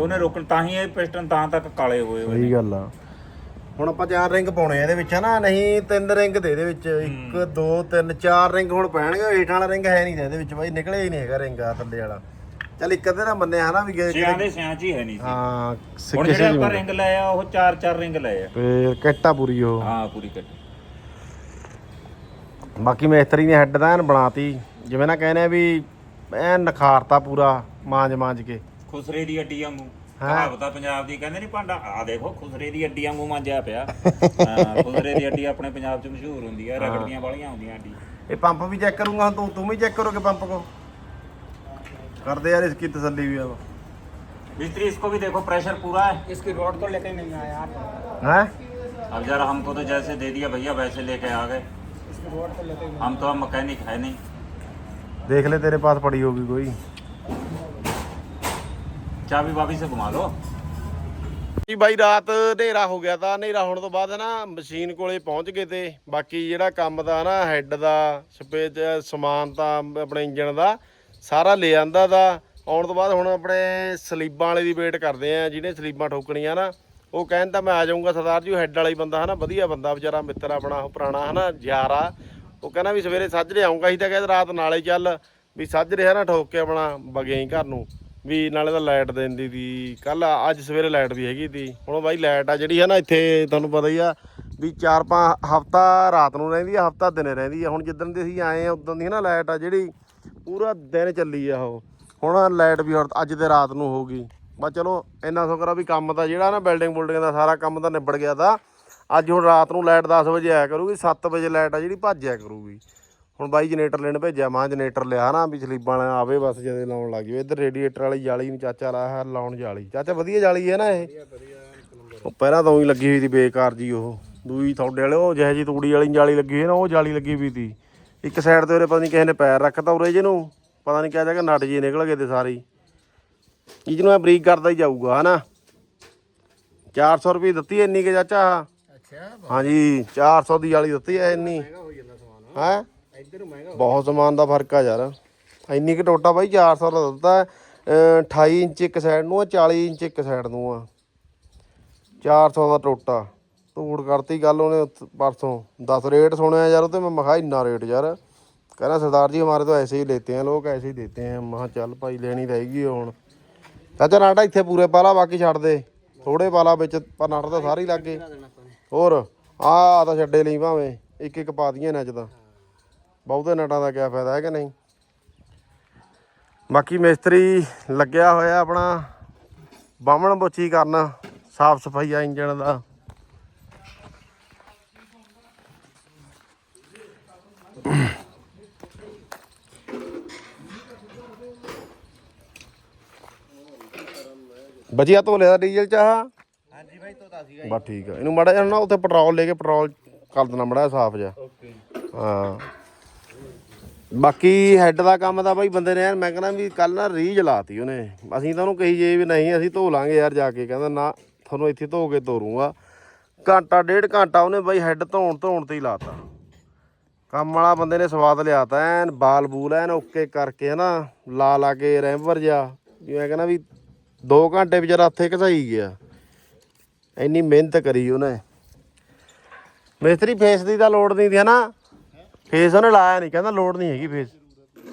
ਕਿ ਉਹਨੇ ਰੋਕਣ? ਤਾਂ ਹੀ ਇਹ ਪਿਸਟਨ ਤਾਂ ਤੱਕ ਕਾਲੇ ਹੋਏ ਹੋਏ ਸਹੀ ਗੱਲ ਆ। ਹੁਣ ਆਪਾਂ ਚਾਰ ਰਿੰਗ ਪਾਉਣੇ ਆ ਇਹਦੇ ਵਿੱਚ ਹਨਾ? ਨਹੀਂ ਤਿੰਨ ਰਿੰਗ ਦੇ ਇਹਦੇ ਵਿੱਚ 1 2 3 ਚਾਰ ਰਿੰਗ ਹੁਣ ਪੈਣਗੇ ਹੇਠਾਂ ਵਾਲਾ ਰਿੰਗ ਹੈ ਨਹੀਂ ਇਹਦੇ ਵਿੱਚ ਬਾਈ ਨਿਕਲਿਆ ਹੀ ਨਹੀਂ ਹੈਗਾ ਰਿੰਗ ਆ ਥੱਲੇ ਵਾਲਾ। ਚੱਲ ਇੱਕ ਅੱਧੇ ਦਾ ਮੰਨਿਆ ਹਨਾ ਵੀ ਗਏ ਸਿਆਂ ਦੇ ਸਿਆਂ ਚ ਹੀ ਹੈ ਨਹੀਂ ਸੀ। ਹਾਂ ਹੁਣ ਸਿੱਕੇ ਜਿਹੜੇ ਆਪਾਂ ਰਿੰਗ ਲਏ ਆ ਉਹ ਚਾਰ ਚਾਰ ਰਿੰਗ ਲਏ ਆ। ਫੇਰ ਕਿੱਟਾ ਪੂਰੀ ਉਹ। ਹਾਂ ਪੂਰੀ ਕੱਟ। ਬਾਕੀ ਮੇਸਤਰੀ ਨੇ ਹੈੱਡ ਤਾਂ ਐਨ ਬਣਾਤੀ ਜਿਵੇਂ ਨਾ ਕਹਿੰਦੇ ਆ ਵੀ ਐਨ ਨਖਾਰਤਾ ਪੂਰਾ ਮਾਂਜ ਮਾਂਜ ਕੇ। ਖੁਸਰੇ ਦੀ ਅੱਡੀ ਵਾਂਗੂ। ਕਹਾਵਤ ਆ ਪੰਜਾਬ ਦੀ ਕਹਿੰਦੇ ਨਹੀਂ ਭਾਂਡਾ। ਆ ਦੇਖੋ ਖੁਸਰੇ ਦੀ ਅੱਡੀ ਵਾਂਗੂ ਮਾਂਜਿਆ ਪਿਆ। ਹਾਂ, ਖੁਸਰੇ ਦੀ ਅੱਡੀ ਆਪਣੇ ਪੰਜਾਬ 'ਚ ਮਸ਼ਹੂਰ ਹੁੰਦੀ ਆ ਰਗੜਦੀਆਂ ਵਾਲੀਆਂ ਹੁੰਦੀਆਂ ਅੱਡੀ। ਇਹ ਪੰਪ ਵੀ ਚੈੱਕ ਕਰੂੰਗਾ ਹੁਣ ਤੂੰ ਤੂੰ ਵੀ ਚੈੱਕ ਕਰੋਗੇ ਪੰਪ ਕੋ। ਕਰਦੇ ਯਾਰ ਇਸ ਕੀ ਤਸੱਲੀ ਵੀ ਆ मिस्त्री इसको भी देखो प्रेशर पूरा है इसकी रोड तो लेके नहीं आया आप ਹੈ? अब जरा हमको तो जैसे दे दिया भैया वैसे लेके आ गए इसकी रोड तो लेके नहीं हम तो अब मैकेनिक है नहीं देख ले तेरे पास पड़ी होगी कोई चाबी वाबी से घुमा लो ਜੀ ਬਾਈ ਰਾਤ ਹਨੇਰਾ ਹੋ ਗਿਆ ਤਾਂ ਹਨੇਰਾ ਹੋਣ ਤੋਂ ਬਾਅਦ ਨਾ ਮਸ਼ੀਨ ਕੋਲੇ ਪਹੁੰਚ ਗਏ ਤੇ ਬਾਕੀ ਜਿਹੜਾ ਕੰਮ ਦਾ ਨਾ ਹੈੱਡ ਦਾ ਸਪੇਸ ਸਮਾਨ ਤਾਂ ਆਪਣੇ ਇੰਜਨ ਦਾ ਸਾਰਾ ਲੈ ਆਂਦਾ ਦਾ ਆਉਣ ਤੋਂ ਬਾਅਦ ਹੁਣ ਆਪਣੇ ਸਲੀਬਾਂ ਵਾਲੇ ਦੀ ਵੇਟ ਕਰਦੇ ਆ ਜਿਹਨੇ ਸਲੀਬਾਂ ਠੋਕਣੀਆਂ ਨਾ ਉਹ ਕਹਿੰਦਾ ਮੈਂ ਆ ਜਾਊਂਗਾ ਸਰਦਾਰ ਜੀ ਉਹ ਹੈੱਡ ਵਾਲਾ ਹੀ ਬੰਦਾ ਹਨਾ ਵਧੀਆ ਬੰਦਾ ਵਿਚਾਰਾ ਮਿੱਤਰ ਆਪਣਾ ਉਹ ਪੁਰਾਣਾ ਹਨਾ ਯਾਰ ਆ ਉਹ ਕਹਿੰਦਾ ਵੀ ਸਵੇਰੇ ਸੱਜਰੇ ਆਉਂਗਾ ਸੀ ਤਾਂ ਕਹਿੰਦਾ ਰਾਤ ਨਾਲੇ ਚੱਲ ਵੀ ਸੱਜਰੇ ਹਨਾ ਠੋਕ ਕੇ ਆਪਣਾ ਬਗੇ ਘਰ ਨੂੰ ਵੀ ਨਾਲੇ ਤਾਂ ਲਾਈਟ ਦਿੰਦੀ ਦੀ ਕੱਲ ਅੱਜ ਸਵੇਰੇ ਲਾਈਟ ਵੀ ਹੈਗੀ ਤੀ ਹੁਣ ਬਾਈ ਲਾਈਟ ਆ ਜਿਹੜੀ ਹੈ ਨਾ ਇੱਥੇ, ਤੁਹਾਨੂੰ ਪਤਾ ਹੀ ਆ ਵੀ 4-5 ਹਫਤਾ ਰਾਤ ਨੂੰ ਰਹਿੰਦੀ ਆ, ਹਫਤਾ ਦਿਨੇ ਰਹਿੰਦੀ ਆ। ਹੁਣ ਜਿੱਦਣ ਦੇ ਅਸੀਂ ਆਏ ਆ, ਉਦੋਂ ਦੀ ਹੈ ਨਾ ਲਾਈਟ ਆ ਜਿਹੜੀ ਪੂਰਾ ਦਿਨ ਚੱਲੀ ਆ ਉਹ। ਹੁਣ ਲਾਈਟ ਵੀ ਹੁਣ ਅੱਜ ਤੇ ਰਾਤ ਨੂੰ ਹੋ ਗਈ ਬਸ ਚਲੋ, ਇੰਨਾ ਸ਼ੁਕਰ ਵੀ ਕੰਮ ਤਾਂ ਜਿਹੜਾ ਨਾ ਬਿਲਡਿੰਗ ਬੁਲਡਿੰਗ ਦਾ ਸਾਰਾ ਕੰਮ ਤਾਂ ਨਿਬੜ ਗਿਆ ਤਾਂ, ਅੱਜ ਹੁਣ ਰਾਤ ਨੂੰ ਲਾਈਟ 10 ਵਜੇ ਆਇਆ ਕਰੂਗੀ 7 ਵਜੇ ਲਾਈਟ ਆ ਜਿਹੜੀ ਭੱਜਿਆ ਕਰੂਗੀ। ਹੁਣ ਬਾਈ ਜਨਰੇਟਰ ਲੈਣ ਭੇਜਿਆ ਮਾਂ ਜਨਰੇਟਰ ਲਿਆ ਨਾ ਵੀ ਸਲੀਬਾਂ ਵਾਲਾ ਆਵੇ ਬਸ ਜਦੇ ਲਾਉਣ ਲੱਗ ਜਾਵੇ ਇੱਧਰ ਰੇਡੀਏਟਰ ਵਾਲੀ ਜਾਲੀ ਨੂੰ ਚਾਚਾ ਲਾਇਆ ਲਾਉਣ ਜਾਲੀ। ਚਾਚਾ ਵਧੀਆ ਜਾਲੀ ਹੈ ਨਾ ਇਹ? ਉਹ ਪਹਿਲਾਂ ਤਾਂ ਉਹੀ ਲੱਗੀ ਹੋਈ ਸੀ ਬੇਕਾਰ ਜੀ ਉਹ। ਦੂਈ ਤੁਹਾਡੇ ਵਾਲੇ ਉਹ ਜਿਹੇ ਜੀ ਤੂੜੀ ਵਾਲੀ ਜਾਲੀ ਲੱਗੀ ਹੋਈ ਨਾ ਉਹ ਜਾਲੀ ਲੱਗੀ ਹੋਈ ਸੀ। ਇੱਕ ਸਾਈਡ ਤੇ ਉਰੇ ਪਤਾ ਨਹੀਂ ਕਿਸੇ ਨੇ ਪੈਰ ਰੱਖਤਾ ਉਰੇ ਜੇ ਨੂੰ ਪਤਾ ਨਹੀਂ ਕਿਹਾ ਜਾ ਕੇ ਨਟ ਜੀ ਨਿਕਲ ਗਏ ਤੇ ਸਾਰੇ। ਇਹ ਜਿਹਨੂੰ ਮੈਂ ਬਰੀਕ ਕਰਦਾ ਹੀ ਜਾਊਗਾ ਹਨਾ? 400 ਰੁਪਏ ਦਿੱਤੀ ਇੰਨੀ ਕੇ ਚਾਚਾ। ਅੱਛਾ ਹਾਂਜੀ 400 ਦੀ ਵਾਲੀ ਦਿੱਤੀ ਐ ਇੰਨੀ। ਹੈ? ਇੱਧਰ ਬਹੁਤ ਸਮਾਨ ਦਾ ਫ਼ਰਕ ਆ ਯਾਰ। ਇੰਨੀ ਕਿ ਟੋਟਾ ਬਾਈ 400 ਦਾ ਦਿੱਤਾ 28 ਇੰਚ ਇੱਕ ਸਾਈਡ ਨੂੰ ਆ 40 ਇੰਚ ਇੱਕ ਸਾਈਡ ਨੂੰ ਆ। 400 ਦਾ ਟੋਟਾ। ਧੂੜ ਕਰਤੀ ਗੱਲ ਉਹਨੇ ਪਰਸੋਂ। 10 ਰੇਟ ਸੁਣਿਆ ਯਾਰ ਉਹ ਤੇ ਮੈਂ ਮਖਾ ਇੰਨਾ ਰੇਟ ਯਾਰ। ਕਹਿੰਦਾ ਸਰਦਾਰ ਜੀ ਹਮਾਰੇ ਤੋਂ ਐਸੇ ਹੀ ਲੈਤੇ ਆ ਲੋਕ ਐਸੇ ਹੀ ਦੇਤੇ ਆ। ਮਹਾ ਚੱਲ ਭਾਈ ਲੈਣੀ ਰਹੇਗੀ ਹੁਣ। ਚਾਚਾ ਨਾਟਾ ਇੱਥੇ ਪੂਰੇ ਪਾਲਾ ਬਾਕੀ ਛੱਡ ਦੇ। ਥੋੜੇ ਪਾਲਾ ਵਿੱਚ ਪਰ ਨਾਟਾ ਤਾਂ ਸਾਰੇ ਹੀ ਲੱਗ ਗਏ। ਹੋਰ ਆ ਆ ਤਾਂ ਛੱਡੇ ਲਈ ਭਾਵੇਂ। ਇੱਕ ਇੱਕ ਪਾ ਦੀਆਂ ਨੱਚ ਤਾਂ। ਬਹੁਤੇ ਨਟਾਂ ਦਾ ਕੀ ਫਾਇਦਾ ਹੈ ਕਿ ਨਹੀਂ? ਬਾਕੀ ਮਿਸਤਰੀ ਲੱਗਿਆ ਹੋਇਆ ਆਪਣਾ ਬਾਹਮਣ ਬੋਚੀ ਕਰਨ ਸਾਫ਼ ਸਫ਼ਾਈ ਆ ਇੰਜਣ ਦਾ। ਬਚਿਆ ਧੋਲੇ ਦਾ ਡੀਜ਼ਲ ਚਾਹ? ਹਾਂਜੀ ਭਾਈ ਤੋਤਾ ਸੀਗਾ ਬਸ ਠੀਕ ਆ। ਇਹਨੂੰ ਮੜਾ ਜਾਣਾ ਉੱਥੇ ਪੈਟਰੋਲ ਲੈ ਕੇ ਪੈਟਰੋਲ ਕਰ ਦੇਣਾ ਮੜਾ ਸਾਫ਼ ਜਿਹਾ। ਓਕੇ ਹਾਂ। ਬਾਕੀ ਹੈੱਡ ਦਾ ਕੰਮ ਤਾਂ ਬਾਈ ਬੰਦੇ ਨੇ ਯਾਰ, ਮੈਂ ਕਹਿੰਦਾ ਵੀ ਕੱਲ ਨਾ ਰੀਝ ਲਾਤੀ ਉਹਨੇ। ਅਸੀਂ ਤਾਂ ਉਹਨੂੰ ਕਹੀ ਜੇ ਵੀ ਨਹੀਂ, ਅਸੀਂ ਧੋ ਲਾਂਗੇ ਯਾਰ ਜਾ ਕੇ। ਕਹਿੰਦਾ ਨਾ, ਤੁਹਾਨੂੰ ਇੱਥੇ ਧੋ ਕੇ ਤੋਰੂੰਗਾ। ਘੰਟਾ, ਡੇਢ ਘੰਟਾ ਉਹਨੇ ਬਾਈ ਹੈੱਡ ਧੋਣ ਧੋਣ ਤੇ ਹੀ ਲਾਤਾ। ਕੰਮ ਵਾਲਾ ਬੰਦੇ ਨੇ ਸਵਾਦ ਲਿਆਤਾ ਐਨ ਬਾਲ ਬੂਲ ਐਨ ਓਕੇ ਕਰਕੇ ਹਨਾ, ਲਾ ਲਾ ਕੇ ਰੈਂਵਰ ਜਾ ਵੀ ਮੈਂ ਕਹਿੰਦਾ ਵੀ 2 ਘੰਟੇ ਵਿਚਾਰਾ ਹੱਥੇ ਘਸਾਈ ਗਿਆ। ਇੰਨੀ ਮਿਹਨਤ ਕਰੀ ਉਹਨੇ। ਮਿਸਤਰੀ ਫੇਸ ਦੀ ਤਾਂ ਲੋੜ ਨਹੀਂ ਸੀ ਹਨਾ। ਫੇਸ ਉਹਨੇ ਲਾਇਆ ਨਹੀਂ ਕਹਿੰਦਾ ਲੋੜ ਨਹੀਂ ਹੈਗੀ ਫੇਸ।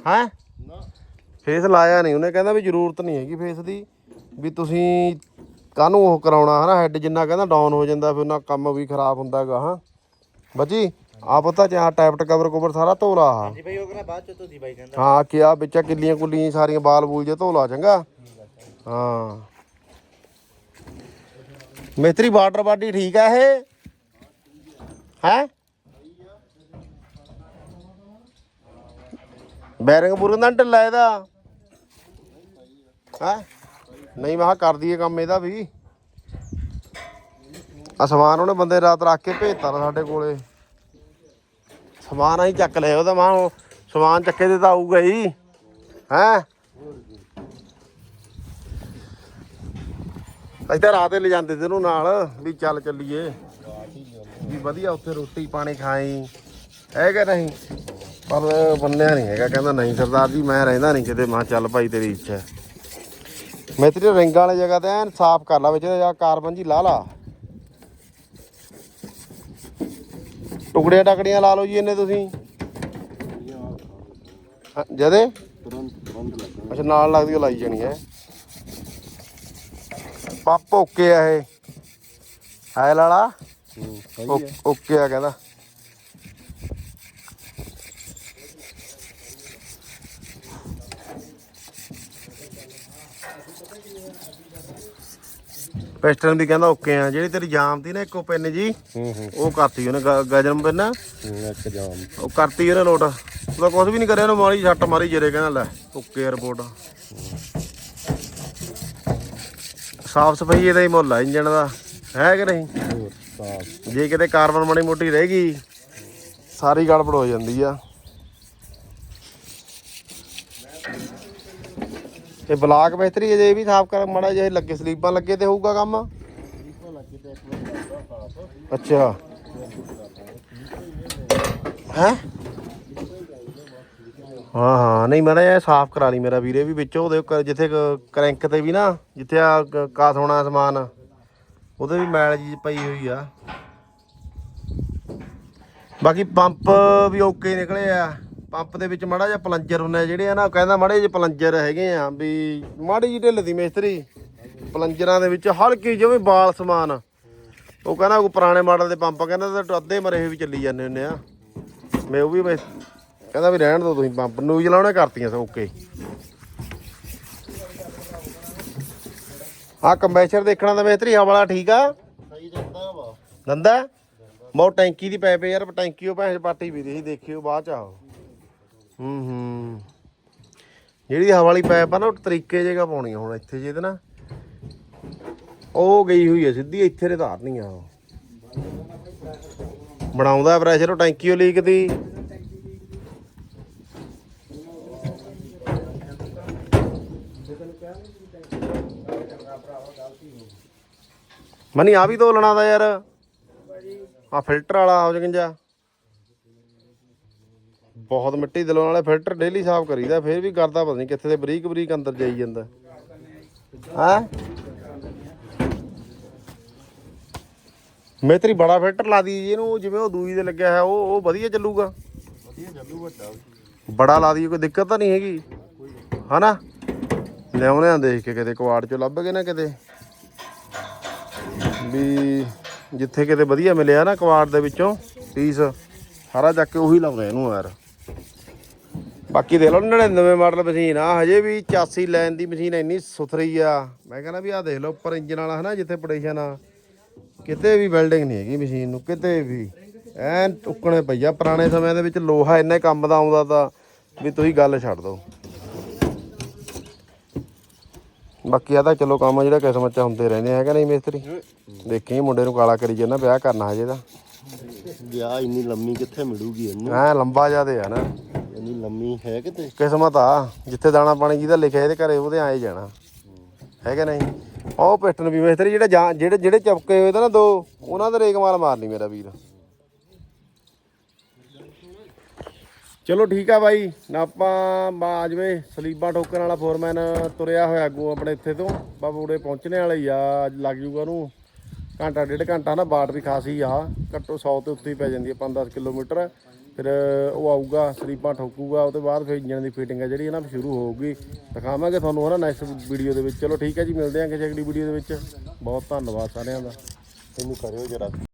ਹੈ? ਫੇਸ ਲਾਇਆ ਨਹੀਂ ਉਹਨੇ ਕਹਿੰਦਾ ਵੀ ਜ਼ਰੂਰਤ ਨਹੀਂ ਹੈਗੀ ਫੇਸ ਦੀ ਵੀ ਤੁਸੀਂ ਕਾਹਨੂੰ ਉਹ ਕਰਾਉਣਾ ਹਨਾ ਹੈੱਡ ਜਿੰਨਾ ਕਹਿੰਦਾ ਡਾਊਨ ਹੋ ਜਾਂਦਾ ਫਿਰ ਉਹਨਾਂ ਕੰਮ ਵੀ ਖਰਾਬ ਹੁੰਦਾ ਹੈਗਾ ਹਾਂ। ਬੱਜੀ ਆ ਪਤਾ ਚਾਹ ਟੈਪਟ ਕਵਰ ਕਵਰ ਸਾਰਾ ਧੋ ਲਾ ਆਹ। ਜੀ ਭਾਈ ਉਹ ਕਹਿੰਦਾ ਬਾਅਦ ਚ ਤੋਤੀ ਭਾਈ ਕਹਿੰਦਾ। ਹਾਂ ਕਿਆ ਵਿੱਚ ਕਿੱਲੀਆਂ ਕੁੱਲੀਆਂ ਸਾਰੀਆਂ ਬਾਲ ਬੂਲ ਜੇ ਧੋ ਲਾ ਚੰਗਾ। ਹਾਂ। ਮਿਸਤਰੀ ਵਾਟਰ ਬਾਡੀ ਠੀਕ ਆ ਇਹ? ਹੈ? ਬੈਰਿੰਗ ਬੁਰਿੰਗ ਦਾ ਢਿੱਲਾ ਇਹਦਾ। ਹੈ? ਨਹੀਂ, ਮੈਂ ਕਿਹਾ ਕਰ ਦਈਏ ਕੰਮ ਇਹਦਾ ਵੀ। ਆ ਸਮਾਨ ਉਹਨੇ ਬੰਦੇ ਰਾਤ ਰੱਖ ਕੇ ਭੇਜਤਾ ਨਾ ਸਾਡੇ ਕੋਲੇ। ਸਮਾਨ ਆਈ ਚੱਕ ਲਿਆ ਉਹਦਾ, ਮਾਂ ਉਹ ਸਮਾਨ ਚੱਕੇ ਤੇ ਤਾਂ ਆਊਗਾ ਹੀ। ਹੈ? ਅਸੀਂ ਤਾਂ ਰਾਤ ਹੀ ਲੈ ਜਾਂਦੇ ਤੇ ਇਹਨੂੰ ਨਾਲ, ਵੀ ਚੱਲ ਚੱਲੀਏ। ਵੀ ਵਧੀਆ ਉੱਥੇ ਰੋਟੀ ਪਾਣੀ ਖਾਈ। ਹੈ ਕਿ ਨਹੀਂ? ਪਰ ਬੰਨਿਆ ਨਹੀਂ ਹੈਗਾ ਕਹਿੰਦਾ ਨਹੀਂ ਸਰਦਾਰ ਜੀ ਮੈਂ ਰਹਿੰਦਾ ਨਹੀਂ ਕਿਤੇ। ਮੈਂ ਚੱਲ ਭਾਈ ਤੇਰੀ ਇੱਛਾ। ਮੈਂ ਤੇਰੀ ਰਿੰਗਾਂ ਵਾਲੀ ਜਗ੍ਹਾ ਤੇ ਐਨ ਸਾਫ਼ ਕਰ ਲਾ ਵਿੱਚ ਜਾਂ ਕਾਰਬਨ ਜੀ ਲਾ ਲਾ। ਟੁਕੜੀਆਂ ਟਕੜੀਆਂ ਲਾ ਲਓ ਜੀ ਇਹਨੇ ਤੁਸੀਂ। ਜਦੇ? ਅੱਛਾ ਨਾਲ ਲੱਗਦੀ ਉਹ ਲਾਈ ਜਾਣੀ ਹੈ। ਪੱਪ ਓਕੇ ਆ ਇਹ। ਹੈ ਲਾਲਾ ਓ- ਓਕੇ ਆ ਕਹਿੰਦਾ। ਪਿਸਟਨ ਵੀ ਕਹਿੰਦਾ ਓਕੇ ਆ। ਜਿਹੜੀ ਤੇਰੀ ਜਾਮ ਤੀ ਨਾ ਇੱਕੋ ਪਿੰਨ ਜੀ ਹੂੰ ਹੂੰ। ਉਹ ਕਰਤੀ ਉਹਨੇ ਗ- ਗਜਰਮ ਪਿੰਨ। ਇੱਕ ਜਾਮ। ਉਹ ਕਰਤੀ ਉਹਨੇ ਲੋਟ ਉਹਦਾ ਕੁਝ ਵੀ ਨਹੀਂ ਕਰਿਆ ਉਹਨੇ ਮਾਰੀ ਛੱਟ ਮਾਰੀ ਜਰੇ ਕਹਿੰਦਾ ਲੈ ਓਕੇ ਰਿਪੋਰਟ ਸਾਫ਼ ਸਫ਼ਾਈ ਇਹਦਾ ਹੀ ਮੁੱਲ ਆ ਇੰਜਣ ਦਾ। ਹੈ ਕਿ ਨਹੀਂ? ਹੋਰ ਸਾਫ਼। ਜੇ ਕਿਤੇ ਕਾਰਬਨ ਮਾੜੀ ਮੋਟੀ ਰਹਿ ਗਈ ਸਾਰੀ ਗੜਬੜ ਹੋ ਜਾਂਦੀ ਆ। ਇਹ ਬਲਾਕ ਬਿਹਤਰੀ ਅਜੇ ਵੀ ਸਾਫ਼ ਕਰ ਮਾੜਾ ਜਿਹਾ ਲੱਗੇ, ਸਲੀਪਾਂ ਲੱਗੇ ਤੇ ਹੋਊਗਾ ਕੰਮ? ਅੱਛਾ। ਹੈ? ਹਾਂ ਹਾਂ, ਨਹੀਂ, ਮਾੜਾ ਜਿਹਾ ਸਾਫ਼ ਕਰਾ ਲਈ ਮੇਰਾ ਵੀਰੇ ਵੀ ਵਿੱਚੋਂ, ਉਹਦੇ ਜਿੱਥੇ ਕ- ਕਰੈਂਕ ਤੇ ਵੀ ਨਾ, ਜਿੱਥੇ ਆ ਕ- ਕਾਸ ਹੋਣਾ ਸਮਾਨ, ਉਹਦੇ ਵੀ ਮੈਲ ਜੀ ਪਈ ਹੋਈ ਆ। ਬਾਕੀ ਪੰਪ ਵੀ ਓਕੇ ਨਿਕਲੇ ਆ। ਪੰਪ ਦੇ ਵਿੱਚ ਮਾੜਾ ਜਿਹਾ ਪਲੰਜਰ ਹੁੰਦੇ ਆ ਜਿਹੜੇ ਆ ਨਾ ਕਹਿੰਦਾ ਮਾੜੇ ਜਿਹੇ ਪਲੰਜਰ ਹੈਗੇ ਆ ਵੀ ਮਾੜੀ ਜਿਹੀ ਢਿੱਲ ਦੀ ਮਿਸਤਰੀ। ਪਲੰਜਰਾਂ ਦੇ ਵਿੱਚ ਹਲਕੀ ਜਿਵੇਂ ਬਾਲ ਸਮਾਨ। ਉਹ ਕਹਿੰਦਾ ਕੋਈ ਪੁਰਾਣੇ ਮਾਡਲ ਦੇ ਪੰਪ ਆ, ਕਹਿੰਦਾ ਤਾਂ ਅੱਧੇ ਮਰੇ ਹੋਏ ਵੀ ਚੱਲੀ ਜਾਂਦੇ ਹੁੰਦੇ ਆ। ਮੈਂ ਉਹ ਵੀ ਮੈਂ ਕਹਿੰਦਾ ਵੀ ਰਹਿਣ ਦਿਓ ਤੁਸੀਂ ਪੰਪ ਨੂੰ ਚਲਾਉਣੇ ਕਰਤੀਆਂ ਸੋ ਓਕੇ ਆ ਕੰਬੈਸ਼ਰ ਦੇਖਣਾ ਤਾਂ ਮਿਸਤਰੀ ਹਵਾ ਵਾਲਾ ਠੀਕ ਆ? ਸਹੀ ਦਿੰਦਾ ਵਾ। ਦੰਦਾ? ਬਹੁਤ ਟੈਂਕੀ ਦੀ ਪਾਈਪ ਯਾਰ ਟੈਂਕੀ ਉਹ ਭੈਂਸ ਪਾਟੀ ਵੀ ਰਹੀ ਦੇਖਿਓ ਬਾਅਦ ਚ ਆਓ। ਹੂੰ ਹੂੰ। ਜਿਹੜੀ ਹਵਾ ਵਾਲੀ ਪਾਈਪ ਆ ਨਾ, ਉਹ ਤਰੀਕੇ ਜੇਗਾ ਪਾਉਣੀ ਆ ਹੁਣ ਇੱਥੇ ਜਿਹਦੇ ਨਾ। ਉਹ ਗਈ ਹੋਈ ਹੈ ਸਿੱਧੀ, ਇੱਥੇ ਦੇ ਧਾਰਨੀ ਆ ਉਹ। ਬਣਾਉਂਦਾ ਪ੍ਰੈਸ਼ਰ ਉਹ ਟੈਂਕੀ ਉਹ ਲੀਕ ਦੀ। ਮਨੀ ਆ ਵੀ ਤੋਲਣਾ ਦਾ ਯਾਰ। ਆ ਫਿਲਟਰ ਵਾਲਾ ਹੋ ਜਗੰਜਾ ਬਹੁਤ ਮਿੱਟੀ ਦਿਲੋਂ ਵਾਲੇ ਫਿਲਟਰ ਡੇਲੀ ਸਾਫ਼ ਕਰੀਦਾ ਫੇਰ ਵੀ ਕਰਦਾ ਪਤਾ ਨਹੀਂ ਕਿੱਥੇ ਦੇ ਬਰੀਕ ਬਰੀਕ ਅੰਦਰ ਜਾਈ ਜਾਂਦਾ। ਹਾਂ? ਮੈਂ ਤੇਰੀ ਬੜਾ ਫਿਲਟਰ ਲਾ ਦੀ ਜੀ ਇਹਨੂੰ ਜਿਵੇਂ ਉਹ ਦੂਈ ਦੇ ਲੱਗਿਆ ਹੈ ਉਹ ਉਹ ਵਧੀਆ ਚੱਲੂਗਾ। ਵਧੀਆ ਚੱਲੂ ਵੱਡਾ। ਬੜਾ ਲਾ ਦੀ ਕੋਈ ਦਿੱਕਤ ਤਾਂ ਨਹੀਂ ਹੈਗੀ। ਹਨਾ? ਲਿਆਉਣੇ ਆ ਦੇਖ ਕੇ ਕਿਤੇ ਕੁਆੜ ਚੋਂ ਲੱਭ ਗਏ ਨਾ ਕਿਤੇ। ਵੀ ਜਿੱਥੇ ਕਿਤੇ ਵਧੀਆ ਮਿਲਿਆ ਨਾ ਕੁਆੜ ਦੇ ਵਿੱਚੋਂ ਪੀਸ ਸਾਰਾ ਚੱਕ ਕੇ ਉਹੀ ਲਾਉਂਦੇ ਇਹਨੂੰ ਯਾਰ। ਬਾਕੀ ਦੇਖ ਲਓ 99 ਮਾਡਲ ਮਸ਼ੀਨ ਆ ਹਜੇ ਵੀ 84 ਲੈਣ ਦੀ ਮਸ਼ੀਨ ਇੰਨੀ ਸੁਥਰੀ ਆ। ਮੈਂ ਕਹਿੰਦਾ ਵੀ ਆ ਦੇਖ ਲਓ ਉੱਪਰ ਇੰਜਨ ਵਾਲਾ ਹਨਾ ਜਿੱਥੇ ਪੋਟੇਸ਼ਨ ਆ। ਕਿਤੇ ਵੀ ਵੈਲਡਿੰਗ ਨਹੀਂ ਹੈਗੀ ਮਸ਼ੀਨ ਨੂੰ ਕਿਤੇ ਵੀ। ਐਨ ਟੁੱਕਣੇ ਪਈਆ ਪੁਰਾਣੇ ਸਮਿਆਂ ਦੇ ਵਿੱਚ ਲੋਹਾ ਇੰਨੇ ਕੰਮ ਦਾ ਆਉਂਦਾ ਤਾਂ ਵੀ ਤੁਸੀਂ ਗੱਲ ਛੱਡ ਦਿਓ। ਬਾਕੀ ਆ ਤਾਂ ਚਲੋ ਕੰਮ ਜਿਹੜਾ ਕਿਸਮਤ ਚ ਹੁੰਦੇ ਰਹਿੰਦੇ ਹੈਗਾ ਨਹੀਂ ਮਿਸਤਰੀ? ਦੇਖੀ ਮੁੰਡੇ ਨੂੰ ਕਾਲਾ ਕਰੀ ਜਾਂਦਾ ਵਿਆਹ ਕਰਨਾ ਹਜੇ ਤਾਂ। ਵਿਆਹ ਇੰਨੀ ਲੰਮੀ ਕਿੱਥੇ ਮਿਲੂਗੀ ਇਹਨੂੰ? ਐ ਲੰਬਾ ਜਿਆਦੇ ਆ ਨਾ। ਇੰਨੀ ਲੰਮੀ ਹੈ ਕਿਤੇ? ਕਿਸਮਤ ਆ, ਜਿੱਥੇ ਦਾਣਾ ਪਾਣੀ ਜਿਹਦਾ ਲਿਖਿਆ ਇਹਦੇ ਘਰੇ ਉਹਦੇ ਆਏ ਜਾਣਾ। ਹੈਗਾ ਨਹੀਂ? ਉਹ ਪਿਸਟਨ ਵੀ ਮਿਸਤਰੀ ਜਿਹੜੇ ਜਾਂ- ਜਿਹੜੇ ਜਿਹੜੇ ਚਪਕੇ ਹੋਏ ਤਾਂ ਨਾ ਦੋ, ਉਹਨਾਂ ਦੇ ਰੇਕ ਮਾਰ ਮਾਰਨੀ ਮੇਰਾ ਵੀਰ। ਚਲੋ ਠੀਕ ਆ ਬਾਈ, ਨਾ ਆਪਾਂ ਬਾ ਜਿਵੇਂ ਸਲੀਬਾਂ ਠੋਕਣ ਵਾਲਾ ਫੋਰਮੈਨ ਤੁਰਿਆ ਹੋਇਆ ਅੱਗੋਂ ਆਪਣੇ ਇੱਥੇ ਤੋਂ। ਬਾਬੂੜੇ ਪਹੁੰਚਣੇ ਵਾਲਾ ਹੀ ਆ, ਅੱਜ ਲੱਗ ਜੂਗਾ ਉਹਨੂੰ। ਘੰਟਾ, ਡੇਢ ਘੰਟਾ ਨਾ ਬਾਟ ਵੀ ਖਾਸੀ ਆ, ਘੱਟੋ 100 ਤੇ ਉੱਤੇ ਹੀ ਪੈ ਜਾਂਦੀ ਆ 5-10 ਕਿਲੋਮੀਟਰ। ਫਿਰ ਉਹ ਆਊਗਾ ਸਰੀਪਾਂ ਠੋਕੂਗਾ, ਉਹ ਤੋਂ ਬਾਅਦ ਫਿਰ ਇੰਜਣ ਦੀ ਫਿਟਿੰਗ ਹੈ ਜਿਹੜੀ ਹੈ ਨਾ ਸ਼ੁਰੂ ਹੋਊਗੀ। ਦਿਖਾਵਾਂਗੇ ਤੁਹਾਨੂੰ ਹੈ ਨਾ ਨੈਕਸਟ ਵੀਡੀਓ ਦੇ ਵਿੱਚ। ਚਲੋ ਠੀਕ ਹੈ ਜੀ, ਮਿਲਦੇ ਹਾਂ ਕਿਸੇ ਅਗਲੀ ਵੀਡੀਓ ਦੇ ਵਿੱਚ। ਬਹੁਤ ਧੰਨਵਾਦ ਸਾਰਿਆਂ ਦਾ। ਇਹਨੂੰ ਕਰਿਓ ਜਰਾ।